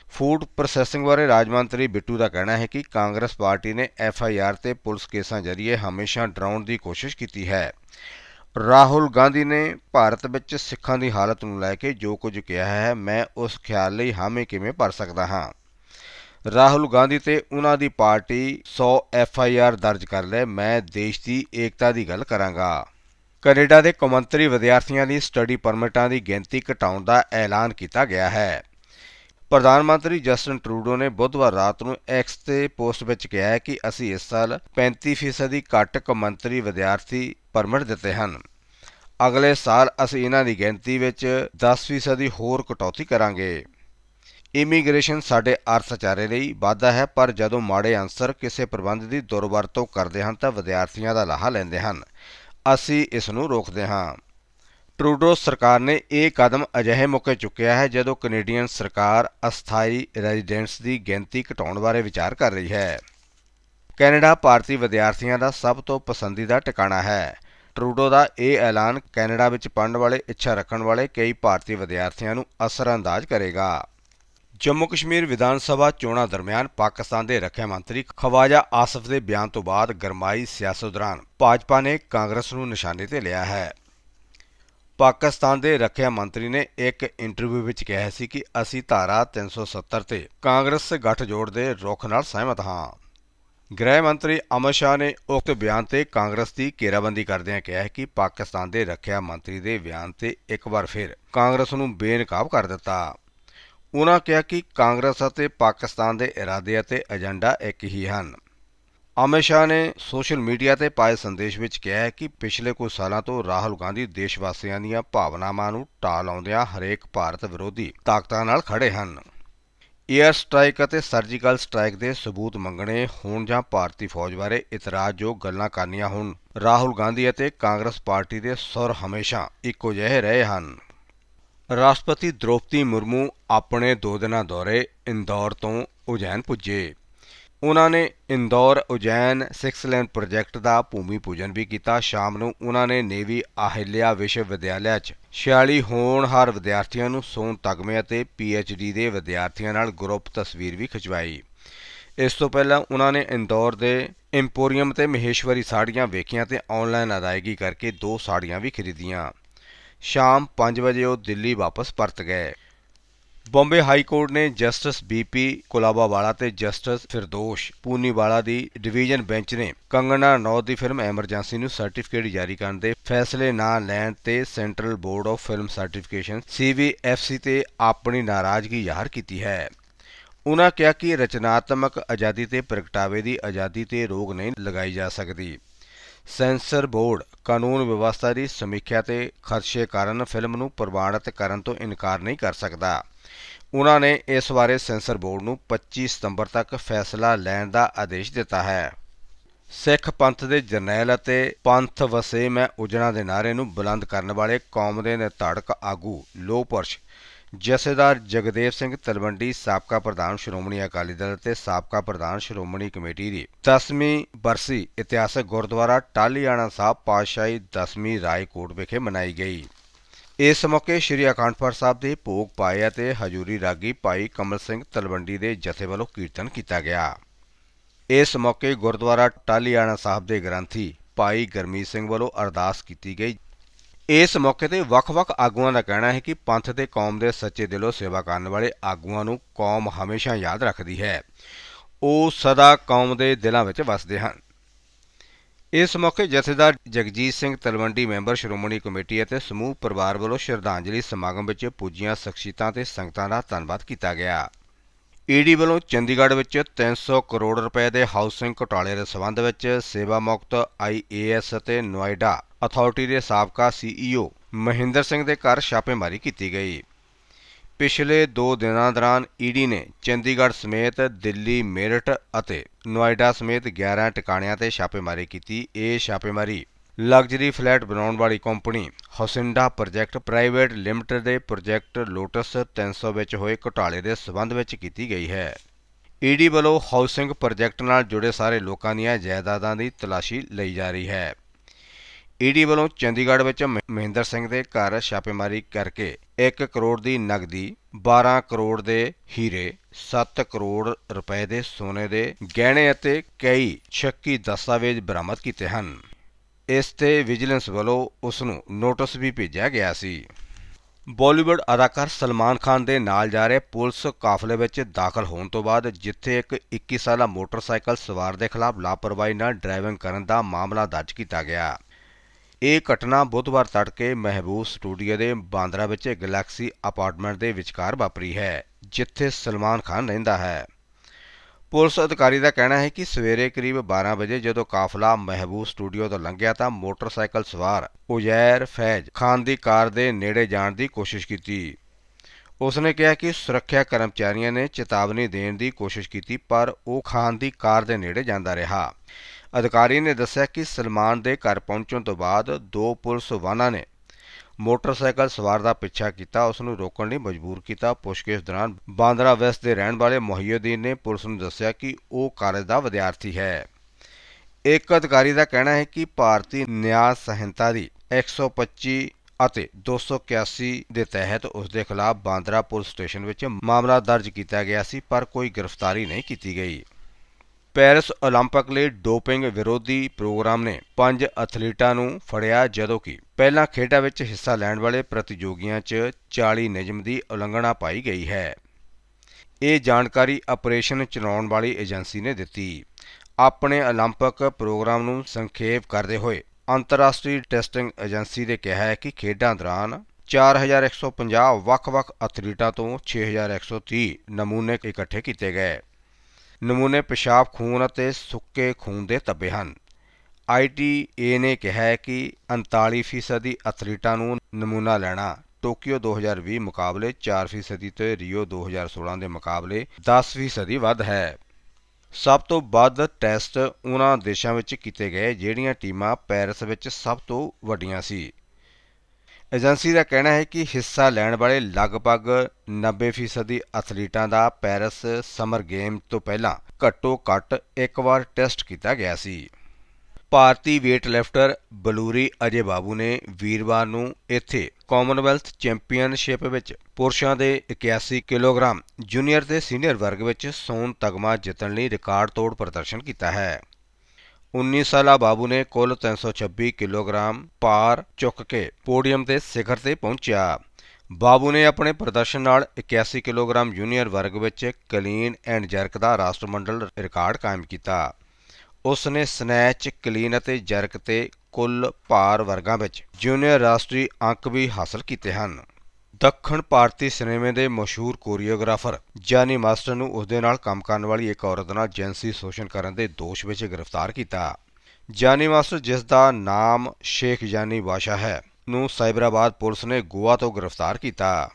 ਫੂਡ ਪ੍ਰੋਸੈਸਿੰਗ ਬਾਰੇ ਰਾਜ ਮੰਤਰੀ ਬਿੱਟੂ ਦਾ ਕਹਿਣਾ ਹੈ ਕਿ ਕਾਂਗਰਸ ਪਾਰਟੀ ਨੇ ਐਫ ਆਈ ਆਰ ਤੇ ਪੁਲਿਸ ਕੇਸਾਂ ਜ਼ਰੀਏ ਹਮੇਸ਼ਾ ਡਰਾਉਣ ਦੀ ਕੋਸ਼ਿਸ਼ ਕੀਤੀ ਹੈ। ਰਾਹੁਲ ਗਾਂਧੀ ਨੇ ਭਾਰਤ ਵਿੱਚ ਸਿੱਖਾਂ ਦੀ ਹਾਲਤ ਨੂੰ ਲੈ ਕੇ ਜੋ ਕੁਝ ਕਿਹਾ ਹੈ, ਮੈਂ ਉਸ ਖਿਆਲ ਲਈ ਹਾਮੀ ਕਿਵੇਂ ਭਰ ਸਕਦਾ ਹਾਂ? ਰਾਹੁਲ ਗਾਂਧੀ ਤੇ ਉਹਨਾਂ ਦੀ ਪਾਰਟੀ 100 ਐਫ ਆਈ ਆਰ ਦਰਜ ਕਰ ਲੈ ਮੈਂ ਦੇਸ਼ ਦੀ ਏਕਤਾ ਦੀ ਗੱਲ ਕਰਾਂਗਾ। ਕੈਨੇਡਾ ਦੇ ਕੌਮਾਂਤਰੀ ਵਿਦਿਆਰਥੀਆਂ ਦੀ ਸਟੱਡੀ ਪਰਮਿਟਾਂ ਦੀ ਗਿਣਤੀ ਘਟਾਉਣ ਦਾ ਐਲਾਨ ਕੀਤਾ ਗਿਆ ਹੈ। ਪ੍ਰਧਾਨ ਮੰਤਰੀ ਜਸਟਨ ਟਰੂਡੋ ਨੇ ਬੁੱਧਵਾਰ ਰਾਤ ਨੂੰ ਐਕਸ ਤੇ ਪੋਸਟ ਵਿੱਚ ਕਿਹਾ ਹੈ ਕਿ ਅਸੀਂ ਇਸ ਸਾਲ 35% ਘੱਟ ਕੌਮਾਂਤਰੀ ਵਿਦਿਆਰਥੀ ਪਰਮਿਟ ਦਿੱਤੇ ਹਨ। ਅਗਲੇ ਸਾਲ ਅਸੀਂ ਇਹਨਾਂ ਦੀ ਗਿਣਤੀ ਵਿੱਚ 10% ਹੋਰ ਕਟੌਤੀ ਕਰਾਂਗੇ। ਇਮੀਗ੍ਰੇਸ਼ਨ ਸਾਡੇ ਅਰਥਚਾਰੇ ਲਈ ਵਾਧਾ ਹੈ, ਪਰ ਜਦੋਂ ਮਾੜੇ ਅਨਸਰ ਕਿਸੇ ਪ੍ਰਬੰਧ ਦੀ ਦੁਰਵਰਤੋਂ ਕਰਦੇ ਹਨ ਤਾਂ ਵਿਦਿਆਰਥੀਆਂ ਦਾ ਲਾਹਾ ਲੈਂਦੇ ਹਨ। ਅਸੀਂ ਇਸ ਨੂੰ ਰੋਕਦੇ ਹਾਂ। ਟਰੂਡੋ ਸਰਕਾਰ ਨੇ ਇਹ ਕਦਮ ਅਜਿਹੇ ਮੌਕੇ ਚੁੱਕਿਆ ਹੈ ਜਦੋਂ ਕੈਨੇਡੀਅਨ ਸਰਕਾਰ ਅਸਥਾਈ ਰੈਜ਼ੀਡੈਂਟਸ ਦੀ ਗਿਣਤੀ ਘਟਾਉਣ ਬਾਰੇ ਵਿਚਾਰ ਕਰ ਰਹੀ ਹੈ। ਕੈਨੇਡਾ ਭਾਰਤੀ ਵਿਦਿਆਰਥੀਆਂ ਦਾ ਸਭ ਤੋਂ ਪਸੰਦੀਦਾ ਟਿਕਾਣਾ ਹੈ। ਟਰੂਡੋ ਦਾ ਇਹ ਐਲਾਨ ਕੈਨੇਡਾ ਵਿੱਚ ਪੜਨ ਵਾਲੇ, ਇੱਛਾ ਰੱਖਣ ਵਾਲੇ ਕਈ ਭਾਰਤੀ ਵਿਦਿਆਰਥੀਆਂ ਨੂੰ ਅਸਰਅੰਦਾਜ਼ ਕਰੇਗਾ। ਜੰਮੂ ਕਸ਼ਮੀਰ ਵਿਧਾਨ ਸਭਾ ਚੋਣਾਂ ਦਰਮਿਆਨ ਪਾਕਿਸਤਾਨ ਦੇ ਰੱਖਿਆ ਮੰਤਰੀ ਖਵਾਜਾ ਆਸਫ ਦੇ ਬਿਆਨ ਤੋਂ ਬਾਅਦ ਗਰਮਾਈ ਸਿਆਸਤ ਦੌਰਾਨ ਭਾਜਪਾ ਨੇ ਕਾਂਗਰਸ ਨੂੰ ਨਿਸ਼ਾਨੇ ਤੇ ਲਿਆ ਹੈ। ਪਾਕਿਸਤਾਨ ਦੇ ਰੱਖਿਆ ਮੰਤਰੀ ਨੇ ਇੱਕ ਇੰਟਰਵਿਊ ਵਿੱਚ ਕਿਹਾ ਸੀ ਕਿ ਅਸੀਂ ਧਾਰਾ 370 ਤੇ ਕਾਂਗਰਸ ਗੱਠਜੋੜ ਦੇ ਰੁਖ ਨਾਲ ਸਹਿਮਤ ਹਾਂ। ਗ੍ਰਹਿ ਮੰਤਰੀ ਅਮਿਤ ਸ਼ਾਹ ਨੇ ਉਕਤ ਬਿਆਨ ਤੇ ਕਾਂਗਰਸ ਦੀ ਘੇਰਾਬੰਦੀ ਕਰਦਿਆਂ ਕਿਹਾ ਹੈ ਕਿ ਪਾਕਿਸਤਾਨ ਦੇ ਰੱਖਿਆ ਮੰਤਰੀ ਦੇ ਬਿਆਨ ਤੇ ਇੱਕ ਵਾਰ ਫਿਰ ਕਾਂਗਰਸ ਨੂੰ ਬੇਨਕਾਬ ਕਰ ਦਿੱਤਾ। ਉਨ੍ਹਾਂ ਕਿਹਾ ਕਿ ਕਾਂਗਰਸ ਅਤੇ ਪਾਕਿਸਤਾਨ ਦੇ ਇਰਾਦੇ ਅਤੇ ਏਜੰਡਾ ਇੱਕ ਹੀ ਹਨ। ਅਮਿਤ ਸ਼ਾਹ ਨੇ ਸੋਸ਼ਲ ਮੀਡੀਆ ਤੇ ਪਾਏ ਸੰਦੇਸ਼ ਵਿੱਚ ਕਿਹਾ ਹੈ ਕਿ ਪਿਛਲੇ ਕੁਝ ਸਾਲਾਂ ਤੋਂ ਰਾਹੁਲ ਗਾਂਧੀ ਦੇਸ਼ ਵਾਸੀਆਂ ਦੀਆਂ ਭਾਵਨਾਵਾਂ ਨੂੰ ਢਾਹ ਲਾਉਂਦਿਆਂ ਹਰੇਕ ਭਾਰਤ ਵਿਰੋਧੀ ਤਾਕਤਾਂ ਨਾਲ ਖੜੇ ਹਨ। ਏਅਰ ਸਟ੍ਰਾਈਕ ਅਤੇ ਸਰਜੀਕਲ ਸਟ੍ਰਾਈਕ ਦੇ ਸਬੂਤ ਮੰਗਣੇ, ਹੋਣ ਜਾਂ ਭਾਰਤੀ ਫੌਜ ਬਾਰੇ ਇਤਰਾਜ਼ਯੋਗ ਗੱਲਾਂ ਕਰਨੀਆਂ ਹੋਣ। ਰਾਹੁਲ ਗਾਂਧੀ ਅਤੇ ਕਾਂਗਰਸ ਪਾਰਟੀ ਦੇ ਸੁਰ ਹਮੇਸ਼ਾ ਇੱਕੋ ਜਿਹੇ ਰਹੇ ਹਨ। ਰਾਸ਼ਟਰਪਤੀ ਦ੍ਰੋਪਦੀ ਮੁਰਮੂ ਆਪਣੇ ਦੋ ਦਿਨਾਂ ਦੌਰੇ ਇੰਦੌਰ ਤੋਂ ਉਜੈਨ ਪੁੱਜੇ। ਉਹਨਾਂ ਨੇ Indore, Ujjain six lane project ਦਾ ਭੂਮੀ ਪੂਜਨ ਵੀ ਕੀਤਾ। ਸ਼ਾਮ ਨੂੰ ਉਹਨਾਂ ਨੇ ਨੇਵੀ ਆਹਿਲਿਆ ਵਿਸ਼ਵ ਵਿਦਿਆਲਿਆ 'ਚ 46 ਹੋਣਹਾਰ ਵਿਦਿਆਰਥੀਆਂ ਨੂੰ ਸੋਨ ਤਗਮੇ ਅਤੇ ਡੀ ਦੇ ਵਿਦਿਆਰਥੀਆਂ ਨਾਲ ਗਰੁੱਪ ਤਸਵੀਰ ਵੀ ਖਿਚਵਾਈ। ਇਸ ਤੋਂ ਪਹਿਲਾਂ ਉਹਨਾਂ ਨੇ ਇੰਦੌਰ ਦੇ ਇੰਪੋਰੀਅਮ ਤੇ ਮਹੇਸ਼ਵਰੀ ਸਾੜੀਆਂ ਵੇਖੀਆਂ ਤੇ ਆਨਲਾਈਨ ਅਦਾਇਗੀ ਕਰਕੇ ਦੋ ਸਾੜੀਆਂ ਵੀ ਖਰੀਦੀਆਂ। ਸ਼ਾਮ 5 ਵਜੇ ਉਹ ਦਿੱਲੀ ਵਾਪਸ ਪਰਤ ਗਏ। ਬੰਬੇ ਹਾਈ ਕੋਰਟ ਨੇ ਜਸਟਿਸ ਬੀਪੀ ਕੋਲਾਬਾਵਾਲਾ ਤੇ ਜਸਟਿਸ ਫਿਰਦੋਸ਼ ਪੂਨੀਵਾਲਾ ਦੀ ਡਿਵੀਜ਼ਨ ਬੈਂਚ ਨੇ ਕੰਗਣਾ ਰਣੌਤ ਦੀ ਫਿਲਮ ਐਮਰਜੈਂਸੀ ਨੂੰ ਸਰਟੀਫਿਕੇਟ ਜਾਰੀ ਕਰਨ ਦੇ ਫੈਸਲੇ ਨਾ ਲੈਣ ਤੇ central board of film certification CBFC ਤੇ ਆਪਣੀ ਨਾਰਾਜ਼ਗੀ ਜ਼ਾਹਰ ਕੀਤੀ ਹੈ। ਉਨ੍ਹਾਂ ਕਿਹਾ ਕਿ ਰਚਨਾਤਮਕ ਆਜ਼ਾਦੀ ਤੇ ਪ੍ਰਗਟਾਵੇ ਦੀ ਆਜ਼ਾਦੀ ਤੇ ਰੋਕ ਨਹੀਂ ਲਗਾਈ ਜਾ ਸਕਦੀ। ਸੈਂਸਰ ਬੋਰਡ ਕਾਨੂੰਨ ਵਿਵਸਥਾ ਦੀ ਸਮੀਖਿਆ ਤੇ ਖਰਚੇ ਕਾਰਨ ਫਿਲਮ ਨੂੰ ਪ੍ਰਵਾਨਿਤ ਕਰਨ ਤੋਂ ਇਨਕਾਰ ਨਹੀਂ ਕਰ ਸਕਦਾ। ਉਹਨਾਂ ਨੇ ਇਸ ਬਾਰੇ ਸੈਂਸਰ ਬੋਰਡ ਨੂੰ 25 ਸਤੰਬਰ ਤੱਕ ਫੈਸਲਾ ਲੈਣ ਦਾ ਆਦੇਸ਼ ਦਿੱਤਾ ਹੈ। ਸਿੱਖ ਪੰਥ ਦੇ ਜਰਨੈਲ ਅਤੇ ਪੰਥ ਵਸੇ ਮੈਂ ਉਜਣਾ ਦੇ ਨਾਰੇ ਨੂੰ ਬੁਲੰਦ ਕਰਨ ਵਾਲੇ ਕੌਮ ਦੇ ਨਿਧੜਕ ਆਗੂ ਲੋਹ ਪੁਰਸ਼ ਜਥੇਦਾਰ ਜਗਦੇਵ ਸਿੰਘ ਤਲਵੰਡੀ, ਸਾਬਕਾ ਪ੍ਰਧਾਨ ਸ਼੍ਰੋਮਣੀ ਅਕਾਲੀ ਦਲ ਅਤੇ ਸਾਬਕਾ ਪ੍ਰਧਾਨ ਸ਼੍ਰੋਮਣੀ ਕਮੇਟੀ ਦੀ 10ਵੀਂ ਬਰਸੀ ਇਤਿਹਾਸਕ ਗੁਰਦੁਆਰਾ ਟਾਲੀਆਣਾ ਸਾਹਿਬ ਪਾਤਸ਼ਾਹੀ 10ਵੀਂ ਰਾਏਕੋਟ ਵਿਖੇ ਮਨਾਈ ਗਈ। ਇਸ ਮੌਕੇ ਸ੍ਰੀ ਅਖੰਡ ਪਾਠ ਸਾਹਿਬ ਦੇ ਭੋਗ ਪਾਏ ਅਤੇ ਹਜੂਰੀ ਰਾਗੀ ਭਾਈ ਕਮਲ ਸਿੰਘ ਤਲਵੰਡੀ ਦੇ ਜਥੇ ਵੱਲੋਂ ਕੀਰਤਨ ਕੀਤਾ ਗਿਆ। ਇਸ ਮੌਕੇ ਗੁਰਦੁਆਰਾ ਟਾਲੀਆਣਾ ਸਾਹਿਬ ਦੇ ਗ੍ਰੰਥੀ ਭਾਈ ਗਰਮੀਤ ਸਿੰਘ ਵੱਲੋਂ ਅਰਦਾਸ ਕੀਤੀ ਗਈ। ਇਸ ਮੌਕੇ ਤੇ ਵੱਖ-ਵੱਖ ਆਗੂਆਂ ਦਾ ਕਹਿਣਾ ਹੈ ਕਿ ਪੰਥ ਤੇ ਕੌਮ ਦੇ ਸੱਚੇ ਦਿਲੋਂ ਸੇਵਾ ਕਰਨ ਵਾਲੇ ਆਗੂਆਂ ਨੂੰ ਕੌਮ ਹਮੇਸ਼ਾ ਯਾਦ ਰੱਖਦੀ ਹੈ। ਉਹ ਸਦਾ ਕੌਮ ਦੇ ਦਿਲਾਂ ਵਿੱਚ ਵਸਦੇ ਹਨ। ਇਸ ਮੌਕੇ ਜਥੇਦਾਰ ਜਗਜੀਤ ਸਿੰਘ ਤਲਵੰਡੀ, ਮੈਂਬਰ ਸ਼੍ਰੋਮਣੀ ਕਮੇਟੀ ਅਤੇ ਸਮੂਹ ਪਰਿਵਾਰ ਵੱਲੋਂ ਸ਼ਰਧਾਂਜਲੀ ਸਮਾਗਮ ਵਿੱਚ ਪੁੱਜੀਆਂ ਸ਼ਖਸੀਅਤਾਂ ਤੇ ਸੰਗਤਾਂ ਦਾ ਧੰਨਵਾਦ ਕੀਤਾ ਗਿਆ। ਈਡੀ ਵੱਲੋਂ ਚੰਡੀਗੜ੍ਹ ਵਿੱਚ 300 ਕਰੋੜ ਰੁਪਏ ਦੇ ਹਾਊਸਿੰਗ ਘੁਟਾਲੇ ਦੇ ਸਬੰਧ ਵਿੱਚ ਸੇਵਾ ਮੁਕਤ ਆਈਏਐਸ ਅਤੇ ਨੋਇਡਾ ਅਥਾਰਟੀ ਦੇ ਸਾਬਕਾ ਸੀਈਓ ਮਹਿੰਦਰ ਸਿੰਘ ਦੇ ਘਰ ਛਾਪੇਮਾਰੀ ਕੀਤੀ ਗਈ। ਪਿਛਲੇ 2 ਦਿਨਾਂ ਦੌਰਾਨ ਈਡੀ ਨੇ ਚੰਡੀਗੜ੍ਹ ਸਮੇਤ ਦਿੱਲੀ, ਮੇਰਠ ਅਤੇ ਨੋਇਡਾ ਸਮੇਤ 11 ਟਿਕਾਣਿਆਂ ਤੇ ਛਾਪੇਮਾਰੀ ਕੀਤੀ। ਇਹ ਛਾਪੇਮਾਰੀ ਲਗਜ਼ਰੀ ਫਲੈਟ ਬਣਾਉਣ ਵਾਲੀ company Hacienda project private limited ਦੇ ਪ੍ਰੋਜੈਕਟ ਲੋਟਸ 300 ਵਿੱਚ ਹੋਏ ਘੁਟਾਲੇ ਦੇ ਸਬੰਧ ਵਿੱਚ ਕੀਤੀ ਗਈ ਹੈ। ਈਡੀ ਵੱਲੋਂ ਹਾਊਸਿੰਗ ਪ੍ਰੋਜੈਕਟ ਨਾਲ ਜੁੜੇ ਸਾਰੇ ਲੋਕਾਂ ਦੀਆਂ ਜਾਇਦਾਦਾਂ ਦੀ ਤਲਾਸ਼ੀ ਲਈ ਜਾ ਰਹੀ ਹੈ। ਈਡੀ ਵੱਲੋਂ ਚੰਡੀਗੜ੍ਹ ਵਿੱਚ ਮ- ਮਹਿੰਦਰ ਸਿੰਘ ਦੇ ਘਰ ਛਾਪੇਮਾਰੀ ਕਰਕੇ 1 ਕਰੋੜ ਦੀ ਨਗਦੀ 12 ਕਰੋੜ ਦੇ ਹੀਰੇ 7 ਕਰੋੜ ਰੁਪਏ ਦੇ ਸੋਨੇ ਦੇ ਗਹਿਣੇ ਅਤੇ ਕਈ ਸ਼ੱਕੀ ਦਸਤਾਵੇਜ਼ ਬਰਾਮਦ ਕੀਤੇ ਹਨ। ਇਸ ਤੇ ਵਿਜੀਲੈਂਸ ਵੱਲੋਂ ਉਸ ਨੂੰ ਨੋਟਿਸ ਵੀ ਭੇਜਿਆ ਗਿਆ ਸੀ। ਬਾਲੀਵੁੱਡ ਅਦਾਕਾਰ ਸਲਮਾਨ ਖਾਨ ਦੇ ਨਾਲ ਜਾ ਰਹੇ ਪੁਲਿਸ ਕਾਫਲੇ ਵਿੱਚ ਦਾਖਲ ਹੋਣ ਤੋਂ ਬਾਅਦ ਜਿੱਥੇ ਇੱਕ 21 ਸਾਲਾ ਮੋਟਰਸਾਈਕਲ ਸਵਾਰ ਦੇ ਖਿਲਾਫ ਲਾਪਰਵਾਹੀ ਨਾਲ ਡਰਾਈਵਿੰਗ ਕਰਨ ਦਾ ਮਾਮਲਾ ਦਰਜ ਕੀਤਾ ਗਿਆ। ਇਹ ਘਟਨਾ ਬੁੱਧਵਾਰ ਤੜਕੇ ਮਹਿਬੂਬ ਸਟੂਡੀਓ ਦੇ ਬਾਂਦਰਾ ਵਿੱਚ ਗੈਲੈਕਸੀ ਅਪਾਰਟਮੈਂਟ ਦੇ ਵਿਚਕਾਰ ਵਾਪਰੀ ਹੈ, ਜਿੱਥੇ ਸਲਮਾਨ ਖਾਨ ਰਹਿੰਦਾ ਹੈ। ਪੁਲਿਸ ਅਧਿਕਾਰੀ ਦਾ ਕਹਿਣਾ ਹੈ ਕਿ ਸਵੇਰੇ ਕਰੀਬ 12 ਵਜੇ ਜਦੋਂ ਕਾਫਲਾ ਮਹਿਬੂਬ ਸਟੂਡੀਓ ਤੋਂ ਲੰਘਿਆ ਤਾਂ ਮੋਟਰਸਾਈਕਲ ਸਵਾਰ ਉਜੈਰ ਫੈਜ਼ ਖਾਨ ਦੀ ਕਾਰ ਦੇ ਨੇੜੇ ਜਾਣ ਦੀ ਕੋਸ਼ਿਸ਼ ਕੀਤੀ। ਉਸਨੇ ਕਿਹਾ ਕਿ ਸੁਰੱਖਿਆ ਕਰਮਚਾਰੀਆਂ ਨੇ ਚੇਤਾਵਨੀ ਦੇਣ ਦੀ ਕੋਸ਼ਿਸ਼ ਕੀਤੀ, ਪਰ ਉਹ ਖਾਨ ਦੀ ਕਾਰ ਦੇ ਨੇੜੇ ਜਾਂਦਾ ਰਿਹਾ। ਅਧਿਕਾਰੀ ਨੇ ਦੱਸਿਆ ਕਿ ਸਲਮਾਨ ਦੇ ਘਰ ਪਹੁੰਚਣ ਤੋਂ ਬਾਅਦ ਦੋ ਪੁਲਿਸ ਵਾਹਨਾਂ ਨੇ ਮੋਟਰਸਾਈਕਲ ਸਵਾਰ ਦਾ ਪਿੱਛਾ ਕੀਤਾ, ਉਸ ਨੂੰ ਰੋਕਣ ਲਈ ਮਜਬੂਰ ਕੀਤਾ। ਪੁੱਛਗਿੱਛ ਦੌਰਾਨ ਬਾਂਦਰਾ ਵੈਸਟ ਦੇ ਰਹਿਣ ਵਾਲੇ ਮੁਹੱਈਦੀਨ ਨੇ ਪੁਲਿਸ ਨੂੰ ਦੱਸਿਆ ਕਿ ਉਹ ਕਾਲਜ ਦਾ ਵਿਦਿਆਰਥੀ ਹੈ। ਇੱਕ ਅਧਿਕਾਰੀ ਦਾ ਕਹਿਣਾ ਹੈ ਕਿ ਭਾਰਤੀ ਨਿਆਂ ਸੰਹਿਤਾ ਦੀ 125 ਅਤੇ 281 ਦੇ ਤਹਿਤ ਉਸ ਦੇ ਖਿਲਾਫ ਬਾਂਦਰਾ ਪੁਲਿਸ ਸਟੇਸ਼ਨ ਵਿੱਚ ਮਾਮਲਾ ਦਰਜ ਕੀਤਾ ਗਿਆ ਸੀ, ਪਰ ਕੋਈ ਗ੍ਰਿਫਤਾਰੀ ਨਹੀਂ ਕੀਤੀ ਗਈ। ਪੈਰਿਸ 올림픽 ਲਈ ਡੋਪਿੰਗ ਵਿਰੋਧੀ ਪ੍ਰੋਗਰਾਮ ਨੇ ਪੰਜ ਐਥਲੀਟਾਂ ਨੂੰ ਫੜਿਆ ਜਦੋਂ ਕਿ ਪਹਿਲਾਂ ਖੇਡਾਂ ਵਿੱਚ ਹਿੱਸਾ ਲੈਣ ਵਾਲੇ ਪ੍ਰਤੀਯੋਗੀਆਂ 'ਚ 40 ਨਿਯਮ ਦੀ ਉਲੰਘਣਾ ਪਾਈ ਗਈ ਹੈ ਇਹ ਜਾਣਕਾਰੀ ਆਪਰੇਸ਼ਨ ਚਲਾਉਣ ਵਾਲੀ ਏਜੰਸੀ ਨੇ ਦਿੱਤੀ ਆਪਣੇ 올림픽 ਪ੍ਰੋਗਰਾਮ ਨੂੰ ਸੰਖੇਪ ਕਰਦੇ ਹੋਏ ਅੰਤਰਰਾਸ਼ਟਰੀ ਟੈਸਟਿੰਗ ਏਜੰਸੀ ਨੇ ਕਿਹਾ ਹੈ ਕਿ ਖੇਡਾਂ ਦੌਰਾਨ 4150 ਵੱਖ-ਵੱਖ ਐਥਲੀਟਾਂ ਤੋਂ 6130 ਨਮੂਨੇ ਇਕੱਠੇ ਕੀਤੇ ਗਏ ਨਮੂਨੇ ਪਿਸ਼ਾਬ ਖੂਨ ਅਤੇ ਸੁੱਕੇ ਖੂਨ ਦੇ ਤੱਬੇ ਹਨ। ITA ਨੇ ਕਿਹਾ ਹੈ ਕਿ 39% ਦੀ ਐਥਲੀਟਾਂ ਨੂੰ ਨਮੂਨਾ ਲੈਣਾ ਟੋਕੀਓ 2020 ਮੁਕਾਬਲੇ 4% ਤੇ ਰੀਓ 2016 ਦੇ ਮੁਕਾਬਲੇ 10% ਵੱਧ ਹੈ। ਸਭ ਤੋਂ ਵੱਧ ਟੈਸਟ ਉਹਨਾਂ ਦੇਸ਼ਾਂ ਵਿੱਚ ਕੀਤੇ ਗਏ, ਜਿਹੜੀਆਂ ਟੀਮਾਂ ਪੈਰਿਸ ਵਿੱਚ ਸਭ ਤੋਂ ਵੱਡੀਆਂ ਸੀ। ਏਜੰਸੀ ਦਾ ਕਹਿਣਾ ਹੈ ਕਿ ਹਿੱਸਾ ਲੈਣ ਵਾਲੇ ਲਗਭਗ 90% ਦੀ ਐਥਲੀਟਾਂ ਦਾ ਪੈਰਿਸ ਸਮਰ ਗੇਮ ਤੋਂ ਪਹਿਲਾਂ ਘੱਟੋ ਘੱਟ ਇੱਕ ਵਾਰ ਟੈਸਟ ਕੀਤਾ ਗਿਆ ਸੀ। ਭਾਰਤੀ ਵੇਟ ਲਿਫਟਰ ਬਲੂਰੀ ਅਜੇ ਬਾਬੂ ਨੇ ਵੀਰਵਾਰ ਨੂੰ ਇੱਥੇ ਕਾਮਨਵੈਲਥ ਚੈਂਪੀਅਨਸ਼ਿਪ ਵਿੱਚ ਪੁਰਸ਼ਾਂ ਦੇ 81 ਕਿਲੋਗ੍ਰਾਮ ਜੂਨੀਅਰ ਤੇ ਸੀਨੀਅਰ ਵਰਗ ਵਿੱਚ ਸੋਨ ਤਗਮਾ ਜਿੱਤਣ ਲਈ ਰਿਕਾਰਡ ਤੋੜ ਪ੍ਰਦਰਸ਼ਨ ਕੀਤਾ ਹੈ। 19 ਸਾਲਾ ਬਾਬੂ ਨੇ ਕੁੱਲ 326 ਕਿਲੋਗ੍ਰਾਮ ਭਾਰ ਚੁੱਕ ਕੇ ਪੋਡੀਅਮ ਦੇ ਸਿਖਰ ਤੇ ਪਹੁੰਚਿਆ। ਬਾਬੂ ਨੇ ਆਪਣੇ ਪ੍ਰਦਰਸ਼ਨ ਨਾਲ 81 ਕਿਲੋਗ੍ਰਾਮ ਜੂਨੀਅਰ ਵਰਗ ਵਿੱਚ ਕਲੀਨ ਐਂਡ ਜਰਕ ਦਾ ਰਾਸ਼ਟਰਮੰਡਲ ਰਿਕਾਰਡ ਕਾਇਮ ਕੀਤਾ। ਉਸ ਨੇ ਸਨੈਚ, ਕਲੀਨ ਅਤੇ ਜਰਕ ਤੇ ਕੁੱਲ ਭਾਰ ਵਰਗਾਂ ਵਿੱਚ ਜੂਨੀਅਰ ਰਾਸ਼ਟਰੀ ਅੰਕ ਵੀ ਹਾਸਲ ਕੀਤੇ ਹਨ। ਦੱਖਣ ਭਾਰਤੀ ਸਿਨੇਮੇ ਦੇ ਮਸ਼ਹੂਰ ਕੋਰੀਓਗ੍ਰਾਫਰ ਜਾਨੀ ਮਾਸਟਰ ਨੂੰ ਉਸ ਦੇ ਨਾਲ ਕੰਮ ਕਰਨ ਵਾਲੀ ਇੱਕ ਔਰਤ ਨਾਲ ਜਿਨਸੀ ਸ਼ੋਸ਼ਣ ਕਰਨ ਦੇ ਦੋਸ਼ ਵਿੱਚ ਗ੍ਰਿਫਤਾਰ ਕੀਤਾ। ਜਾਨੀ ਮਾਸਟਰ, ਜਿਸ ਦਾ ਨਾਮ ਸ਼ੇਖ ਜਾਨੀ ਬਾਸ਼ਾ ਹੈ, ਨੂੰ ਸਾਈਬਰਾਬਾਦ ਪੁਲਿਸ ਨੇ ਗੋਆ ਤੋਂ ਗ੍ਰਿਫਤਾਰ ਕੀਤਾ।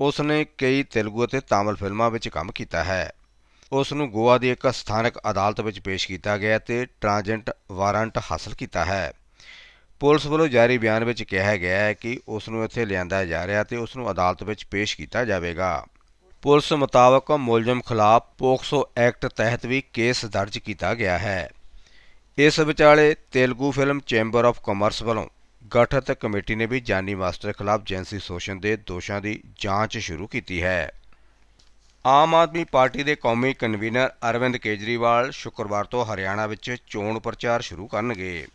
ਉਸ ਨੇ ਕਈ ਤੇਲਗੂ ਅਤੇ ਤਾਮਿਲ ਫਿਲਮਾਂ ਵਿੱਚ ਕੰਮ ਕੀਤਾ ਹੈ। ਉਸ ਨੂੰ ਗੋਆ ਦੀ ਇੱਕ ਸਥਾਨਕ ਅਦਾਲਤ ਵਿੱਚ ਪੇਸ਼ ਕੀਤਾ ਗਿਆ ਤੇ ਟ੍ਰਾਂਜੈਂਟ ਵਾਰੰਟ ਹਾਸਲ ਕੀਤਾ ਹੈ। ਪੁਲਿਸ ਵੱਲੋਂ ਜਾਰੀ ਬਿਆਨ ਵਿੱਚ ਕਿਹਾ ਗਿਆ ਹੈ ਕਿ ਉਸ ਨੂੰ ਇੱਥੇ ਲਿਆਂਦਾ ਜਾ ਰਿਹਾ ਤੇ ਉਸ ਨੂੰ ਅਦਾਲਤ ਵਿੱਚ ਪੇਸ਼ ਕੀਤਾ ਜਾਵੇਗਾ। ਪੁਲਿਸ ਮੁਤਾਬਕ ਮੁਲਜ਼ਮ ਖਿਲਾਫ ਪੋਕਸੋ ਐਕਟ ਤਹਿਤ ਵੀ ਕੇਸ ਦਰਜ ਕੀਤਾ ਗਿਆ ਹੈ। ਇਸ ਵਿਚਾਲੇ Telugu film chamber of commerce ਵੱਲੋਂ ਗਠਿਤ ਕਮੇਟੀ ਨੇ ਵੀ ਜਾਨੀ ਮਾਸਟਰ ਖਿਲਾਫ ਜੈਂਸੀ ਸ਼ੋਸ਼ਣ ਦੇ ਦੋਸ਼ਾਂ ਦੀ ਜਾਂਚ ਸ਼ੁਰੂ ਕੀਤੀ ਹੈ। ਆਮ ਆਦਮੀ ਪਾਰਟੀ ਦੇ ਕੌਮੀ ਕਨਵੀਨਰ ਅਰਵਿੰਦ ਕੇਜਰੀਵਾਲ ਸ਼ੁੱਕਰਵਾਰ ਤੋਂ ਹਰਿਆਣਾ ਵਿੱਚ ਚੋਣ ਪ੍ਰਚਾਰ ਸ਼ੁਰੂ ਕਰਨਗੇ।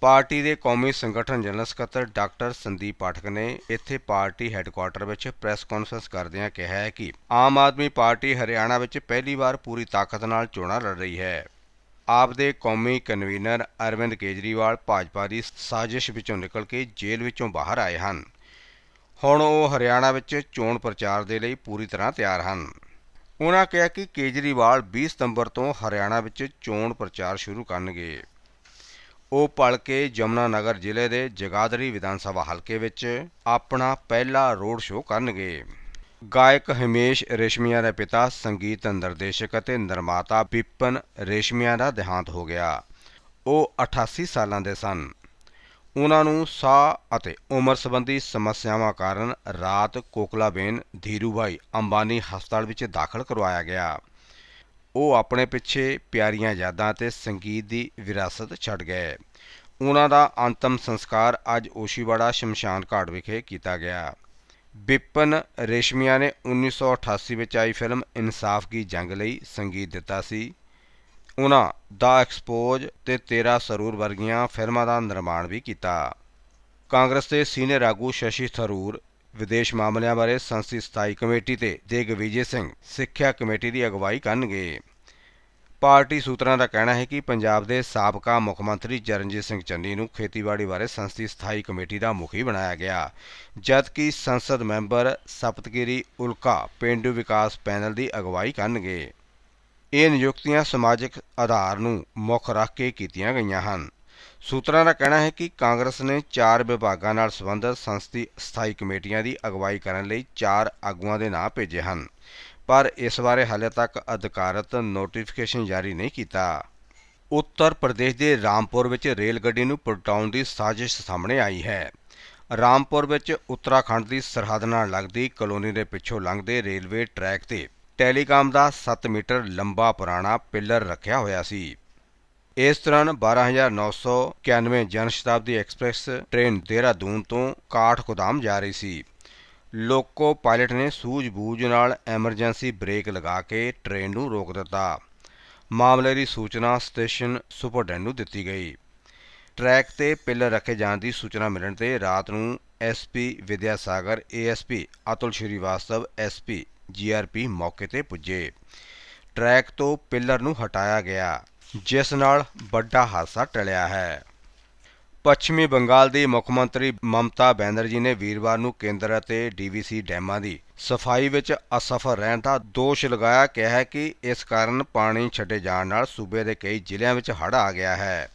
ਪਾਰਟੀ ਦੇ ਕੌਮੀ ਸੰਗਠਨ ਜਨਰਲ ਸਕੱਤਰ ਡਾਕਟਰ ਸੰਦੀਪ ਪਾਠਕ ਨੇ ਇੱਥੇ ਪਾਰਟੀ ਹੈੱਡਕੁਆਰਟਰ ਵਿੱਚ ਪ੍ਰੈਸ ਕਾਨਫਰੰਸ ਕਰਦਿਆਂ ਕਿਹਾ ਹੈ ਕਿ ਆਮ ਆਦਮੀ ਪਾਰਟੀ ਹਰਿਆਣਾ ਵਿੱਚ ਪਹਿਲੀ ਵਾਰ ਪੂਰੀ ਤਾਕਤ ਨਾਲ ਚੋਣਾਂ ਲੜ ਰਹੀ ਹੈ। ਆਪ ਦੇ ਕੌਮੀ ਕਨਵੀਨਰ ਅਰਵਿੰਦ ਕੇਜਰੀਵਾਲ ਭਾਜਪਾ ਦੀ ਸਾਜ਼ਿਸ਼ ਵਿੱਚੋਂ ਨਿਕਲ ਕੇ ਜੇਲ੍ਹ ਵਿੱਚੋਂ ਬਾਹਰ ਆਏ ਹਨ। ਹੁਣ ਉਹ ਹਰਿਆਣਾ ਵਿੱਚ ਚੋਣ ਪ੍ਰਚਾਰ ਦੇ ਲਈ ਪੂਰੀ ਤਰ੍ਹਾਂ ਤਿਆਰ ਹਨ। ਉਹਨਾਂ ਕਿਹਾ ਕਿ ਕੇਜਰੀਵਾਲ 20 ਸਤੰਬਰ ਤੋਂ ਹਰਿਆਣਾ ਵਿੱਚ ਚੋਣ ਪ੍ਰਚਾਰ ਸ਼ੁਰੂ ਕਰਨਗੇ। ਉਹ ਭਲਕੇ ਜਮਨਾ ਨਗਰ ਜ਼ਿਲ੍ਹੇ ਦੇ ਜਗਾਦਰੀ ਵਿਧਾਨ ਸਭਾ ਹਲਕੇ ਵਿੱਚ ਆਪਣਾ ਪਹਿਲਾ ਰੋਡ ਸ਼ੋਅ ਕਰਨਗੇ। ਗਾਇਕ ਹਮੇਸ਼ ਰੇਸ਼ਮੀਆ ਦੇ ਪਿਤਾ, ਸੰਗੀਤ ਨਿਰਦੇਸ਼ਕ ਅਤੇ ਨਿਰਮਾਤਾ ਵਿਪਨ ਰੇਸ਼ਮੀਆ ਦਾ ਦੇਹਾਂਤ ਹੋ ਗਿਆ। ਉਹ 88 ਸਾਲਾਂ ਦੇ ਸਨ। ਉਹਨਾਂ ਨੂੰ ਸਾਹ ਅਤੇ ਉਮਰ ਸੰਬੰਧੀ ਸਮੱਸਿਆਵਾਂ ਕਾਰਨ ਰਾਤ ਕੋਕਲਾਬੇਨ ਧੀਰੂਭਾਈ ਅੰਬਾਨੀ ਹਸਪਤਾਲ ਵਿੱਚ ਦਾਖਲ ਕਰਵਾਇਆ ਗਿਆ। ਉਹ ਆਪਣੇ ਪਿੱਛੇ ਪਿਆਰੀਆਂ ਯਾਦਾਂ ਅਤੇ ਸੰਗੀਤ ਦੀ ਵਿਰਾਸਤ ਛੱਡ ਗਏ। ਉਹਨਾਂ ਦਾ ਅੰਤਮ ਸੰਸਕਾਰ ਅੱਜ ਓਸ਼ੀਵਾੜਾ ਸ਼ਮਸ਼ਾਨ ਘਾਟ ਵਿਖੇ ਕੀਤਾ ਗਿਆ। ਬਿਪਨ ਰੇਸ਼ਮੀਆ ਨੇ 1988 ਵਿੱਚ ਆਈ ਫਿਲਮ ਇਨਸਾਫ ਕੀ ਜੰਗ ਲਈ ਸੰਗੀਤ ਦਿੱਤਾ ਸੀ। ਉਹਨਾਂ ਦਾ ਐਕਸਪੋਜ਼ ਤੇ ਤੇਰਾ ਸਰੂਰ ਵਰਗੀਆਂ ਫਿਲਮਾਂ ਦਾ ਨਿਰਮਾਣ ਵੀ ਕੀਤਾ। ਕਾਂਗਰਸ ਦੇ ਸੀਨੀਅਰ ਆਗੂ ਸ਼ਸ਼ੀ ਥਰੂਰ ਵਿਦੇਸ਼ ਮਾਮਲਿਆਂ ਬਾਰੇ ਸੰਸਦੀ ਸਥਾਈ ਕਮੇਟੀ ਤੇ ਦਿਗਵਿਜੇ ਸਿੰਘ ਸਿੱਖਿਆ ਕਮੇਟੀ ਦੀ ਅਗਵਾਈ ਕਰਨਗੇ। ਪਾਰਟੀ ਸੂਤਰਾਂ ਦਾ ਕਹਿਣਾ ਹੈ ਕਿ ਪੰਜਾਬ ਦੇ ਸਾਬਕਾ ਮੁੱਖ ਮੰਤਰੀ ਚਰਨਜੀਤ ਸਿੰਘ ਚੰਨੀ ਨੂੰ ਖੇਤੀਬਾੜੀ ਬਾਰੇ ਸੰਸਦੀ ਸਥਾਈ ਕਮੇਟੀ ਦਾ ਮੁਖੀ ਬਣਾਇਆ ਗਿਆ, ਜਦਕਿ ਸੰਸਦ ਮੈਂਬਰ ਸਪਤਗਿਰੀ ਉਲਕਾ ਪੇਂਡੂ ਵਿਕਾਸ ਪੈਨਲ ਦੀ ਅਗਵਾਈ ਕਰਨਗੇ। ਇਹ ਨਿਯੁਕਤੀਆਂ ਸਮਾਜਿਕ ਆਧਾਰ ਨੂੰ ਮੁੱਖ ਰੱਖ ਕੇ ਕੀਤੀਆਂ ਗਈਆਂ ਹਨ। ਸੂਤਰਾਂ ਦਾ ਕਹਿਣਾ ਹੈ ਕਿ ਕਾਂਗਰਸ ਨੇ ਚਾਰ ਵਿਭਾਗਾਂ ਨਾਲ ਸੰਬੰਧਿਤ ਸੰਸਦੀ ਸਥਾਈ ਕਮੇਟੀਆਂ ਦੀ ਅਗਵਾਈ ਕਰਨ ਲਈ ਚਾਰ ਆਗੂਆਂ ਦੇ ਨਾਂ ਭੇਜੇ ਹਨ। ਪਰ ਇਸ ਬਾਰੇ ਹਾਲੇ ਤੱਕ ਅਧਿਕਾਰਤ ਨੋਟੀਫਿਕੇਸ਼ਨ ਜਾਰੀ ਨਹੀਂ ਕੀਤਾ। ਉੱਤਰ ਪ੍ਰਦੇਸ਼ ਦੇ ਰਾਮਪੁਰ ਵਿੱਚ ਰੇਲ ਗੱਡੀ ਨੂੰ ਪਲਟਾਉਣ ਦੀ ਸਾਜ਼ਿਸ਼ ਸਾਹਮਣੇ ਆਈ ਹੈ। ਰਾਮਪੁਰ ਵਿੱਚ ਉੱਤਰਾਖੰਡ ਦੀ ਸਰਹੱਦ ਨਾਲ ਲੱਗਦੀ ਕਲੋਨੀ ਦੇ ਪਿੱਛੋਂ ਲੰਘਦੇ ਰੇਲਵੇ ਟਰੈਕ ਤੇ ਟੈਲੀਕਾਮ ਦਾ 7 ਮੀਟਰ ਲੰਬਾ ਪੁਰਾਣਾ ਪਿੱਲਰ ਰੱਖਿਆ ਹੋਇਆ ਸੀ। ਇਸ ਦੌਰਾਨ 12991 ਜਨ ਸ਼ਤਾਬਦੀ ਐਕਸਪ੍ਰੈਸ ਟ੍ਰੇਨ ਦੇਹਰਾਦੂਨ ਤੋਂ ਕਾਠਗੋਦਾਮ ਜਾ ਰਹੀ ਸੀ। ਲੋਕੋ ਪਾਇਲਟ ਨੇ ਸੂਝ-ਬੂਝ ਨਾਲ ਐਮਰਜੈਂਸੀ ਬ੍ਰੇਕ ਲਗਾ ਕੇ ਟ੍ਰੇਨ ਨੂੰ ਰੋਕ ਦਿੱਤਾ। ਮਾਮਲੇ ਦੀ ਸੂਚਨਾ ਸਟੇਸ਼ਨ ਸੁਪਰਡੈਂਟ ਨੂੰ ਦਿੱਤੀ ਗਈ। ਟਰੈਕ ਤੇ ਪਿੱਲਰ ਰੱਖੇ ਜਾਣ ਦੀ ਸੂਚਨਾ ਮਿਲਣ ਤੇ ਰਾਤ ਨੂੰ SP Vidyasagar ASP Atul Shrivastava SP GRP ਮੌਕੇ ਤੇ ਪੁੱਜੇ। ਟਰੈਕ ਤੋਂ ਪਿੱਲਰ ਨੂੰ ਹਟਾਇਆ ਗਿਆ। ਜਿਸ ਨਾਲ ਵੱਡਾ ਹਾਦਸਾ ਟਲਿਆ ਹੈ। ਪੱਛਮੀ ਬੰਗਾਲ ਦੀ ਮੁੱਖ ਮੰਤਰੀ ਮਮਤਾ ਬੈਨਰਜੀ ਨੇ ਵੀਰਵਾਰ ਨੂੰ ਕੇਂਦਰ ਅਤੇ ਡੀਵੀਸੀ ਡੈਮਾਂ ਦੀ ਸਫ਼ਾਈ ਵਿੱਚ ਅਸਫਲ ਰਹਿਣ ਦਾ ਦੋਸ਼ ਲਗਾਇਆ, ਕਿਹਾ ਹੈ ਕਿ ਇਸ ਕਾਰਨ ਪਾਣੀ ਛੱਡੇ ਜਾਣ ਨਾਲ ਸੂਬੇ ਦੇ ਕਈ ਜ਼ਿਲ੍ਹਿਆਂ ਵਿੱਚ ਹੜ੍ਹ ਆ ਗਿਆ ਹੈ।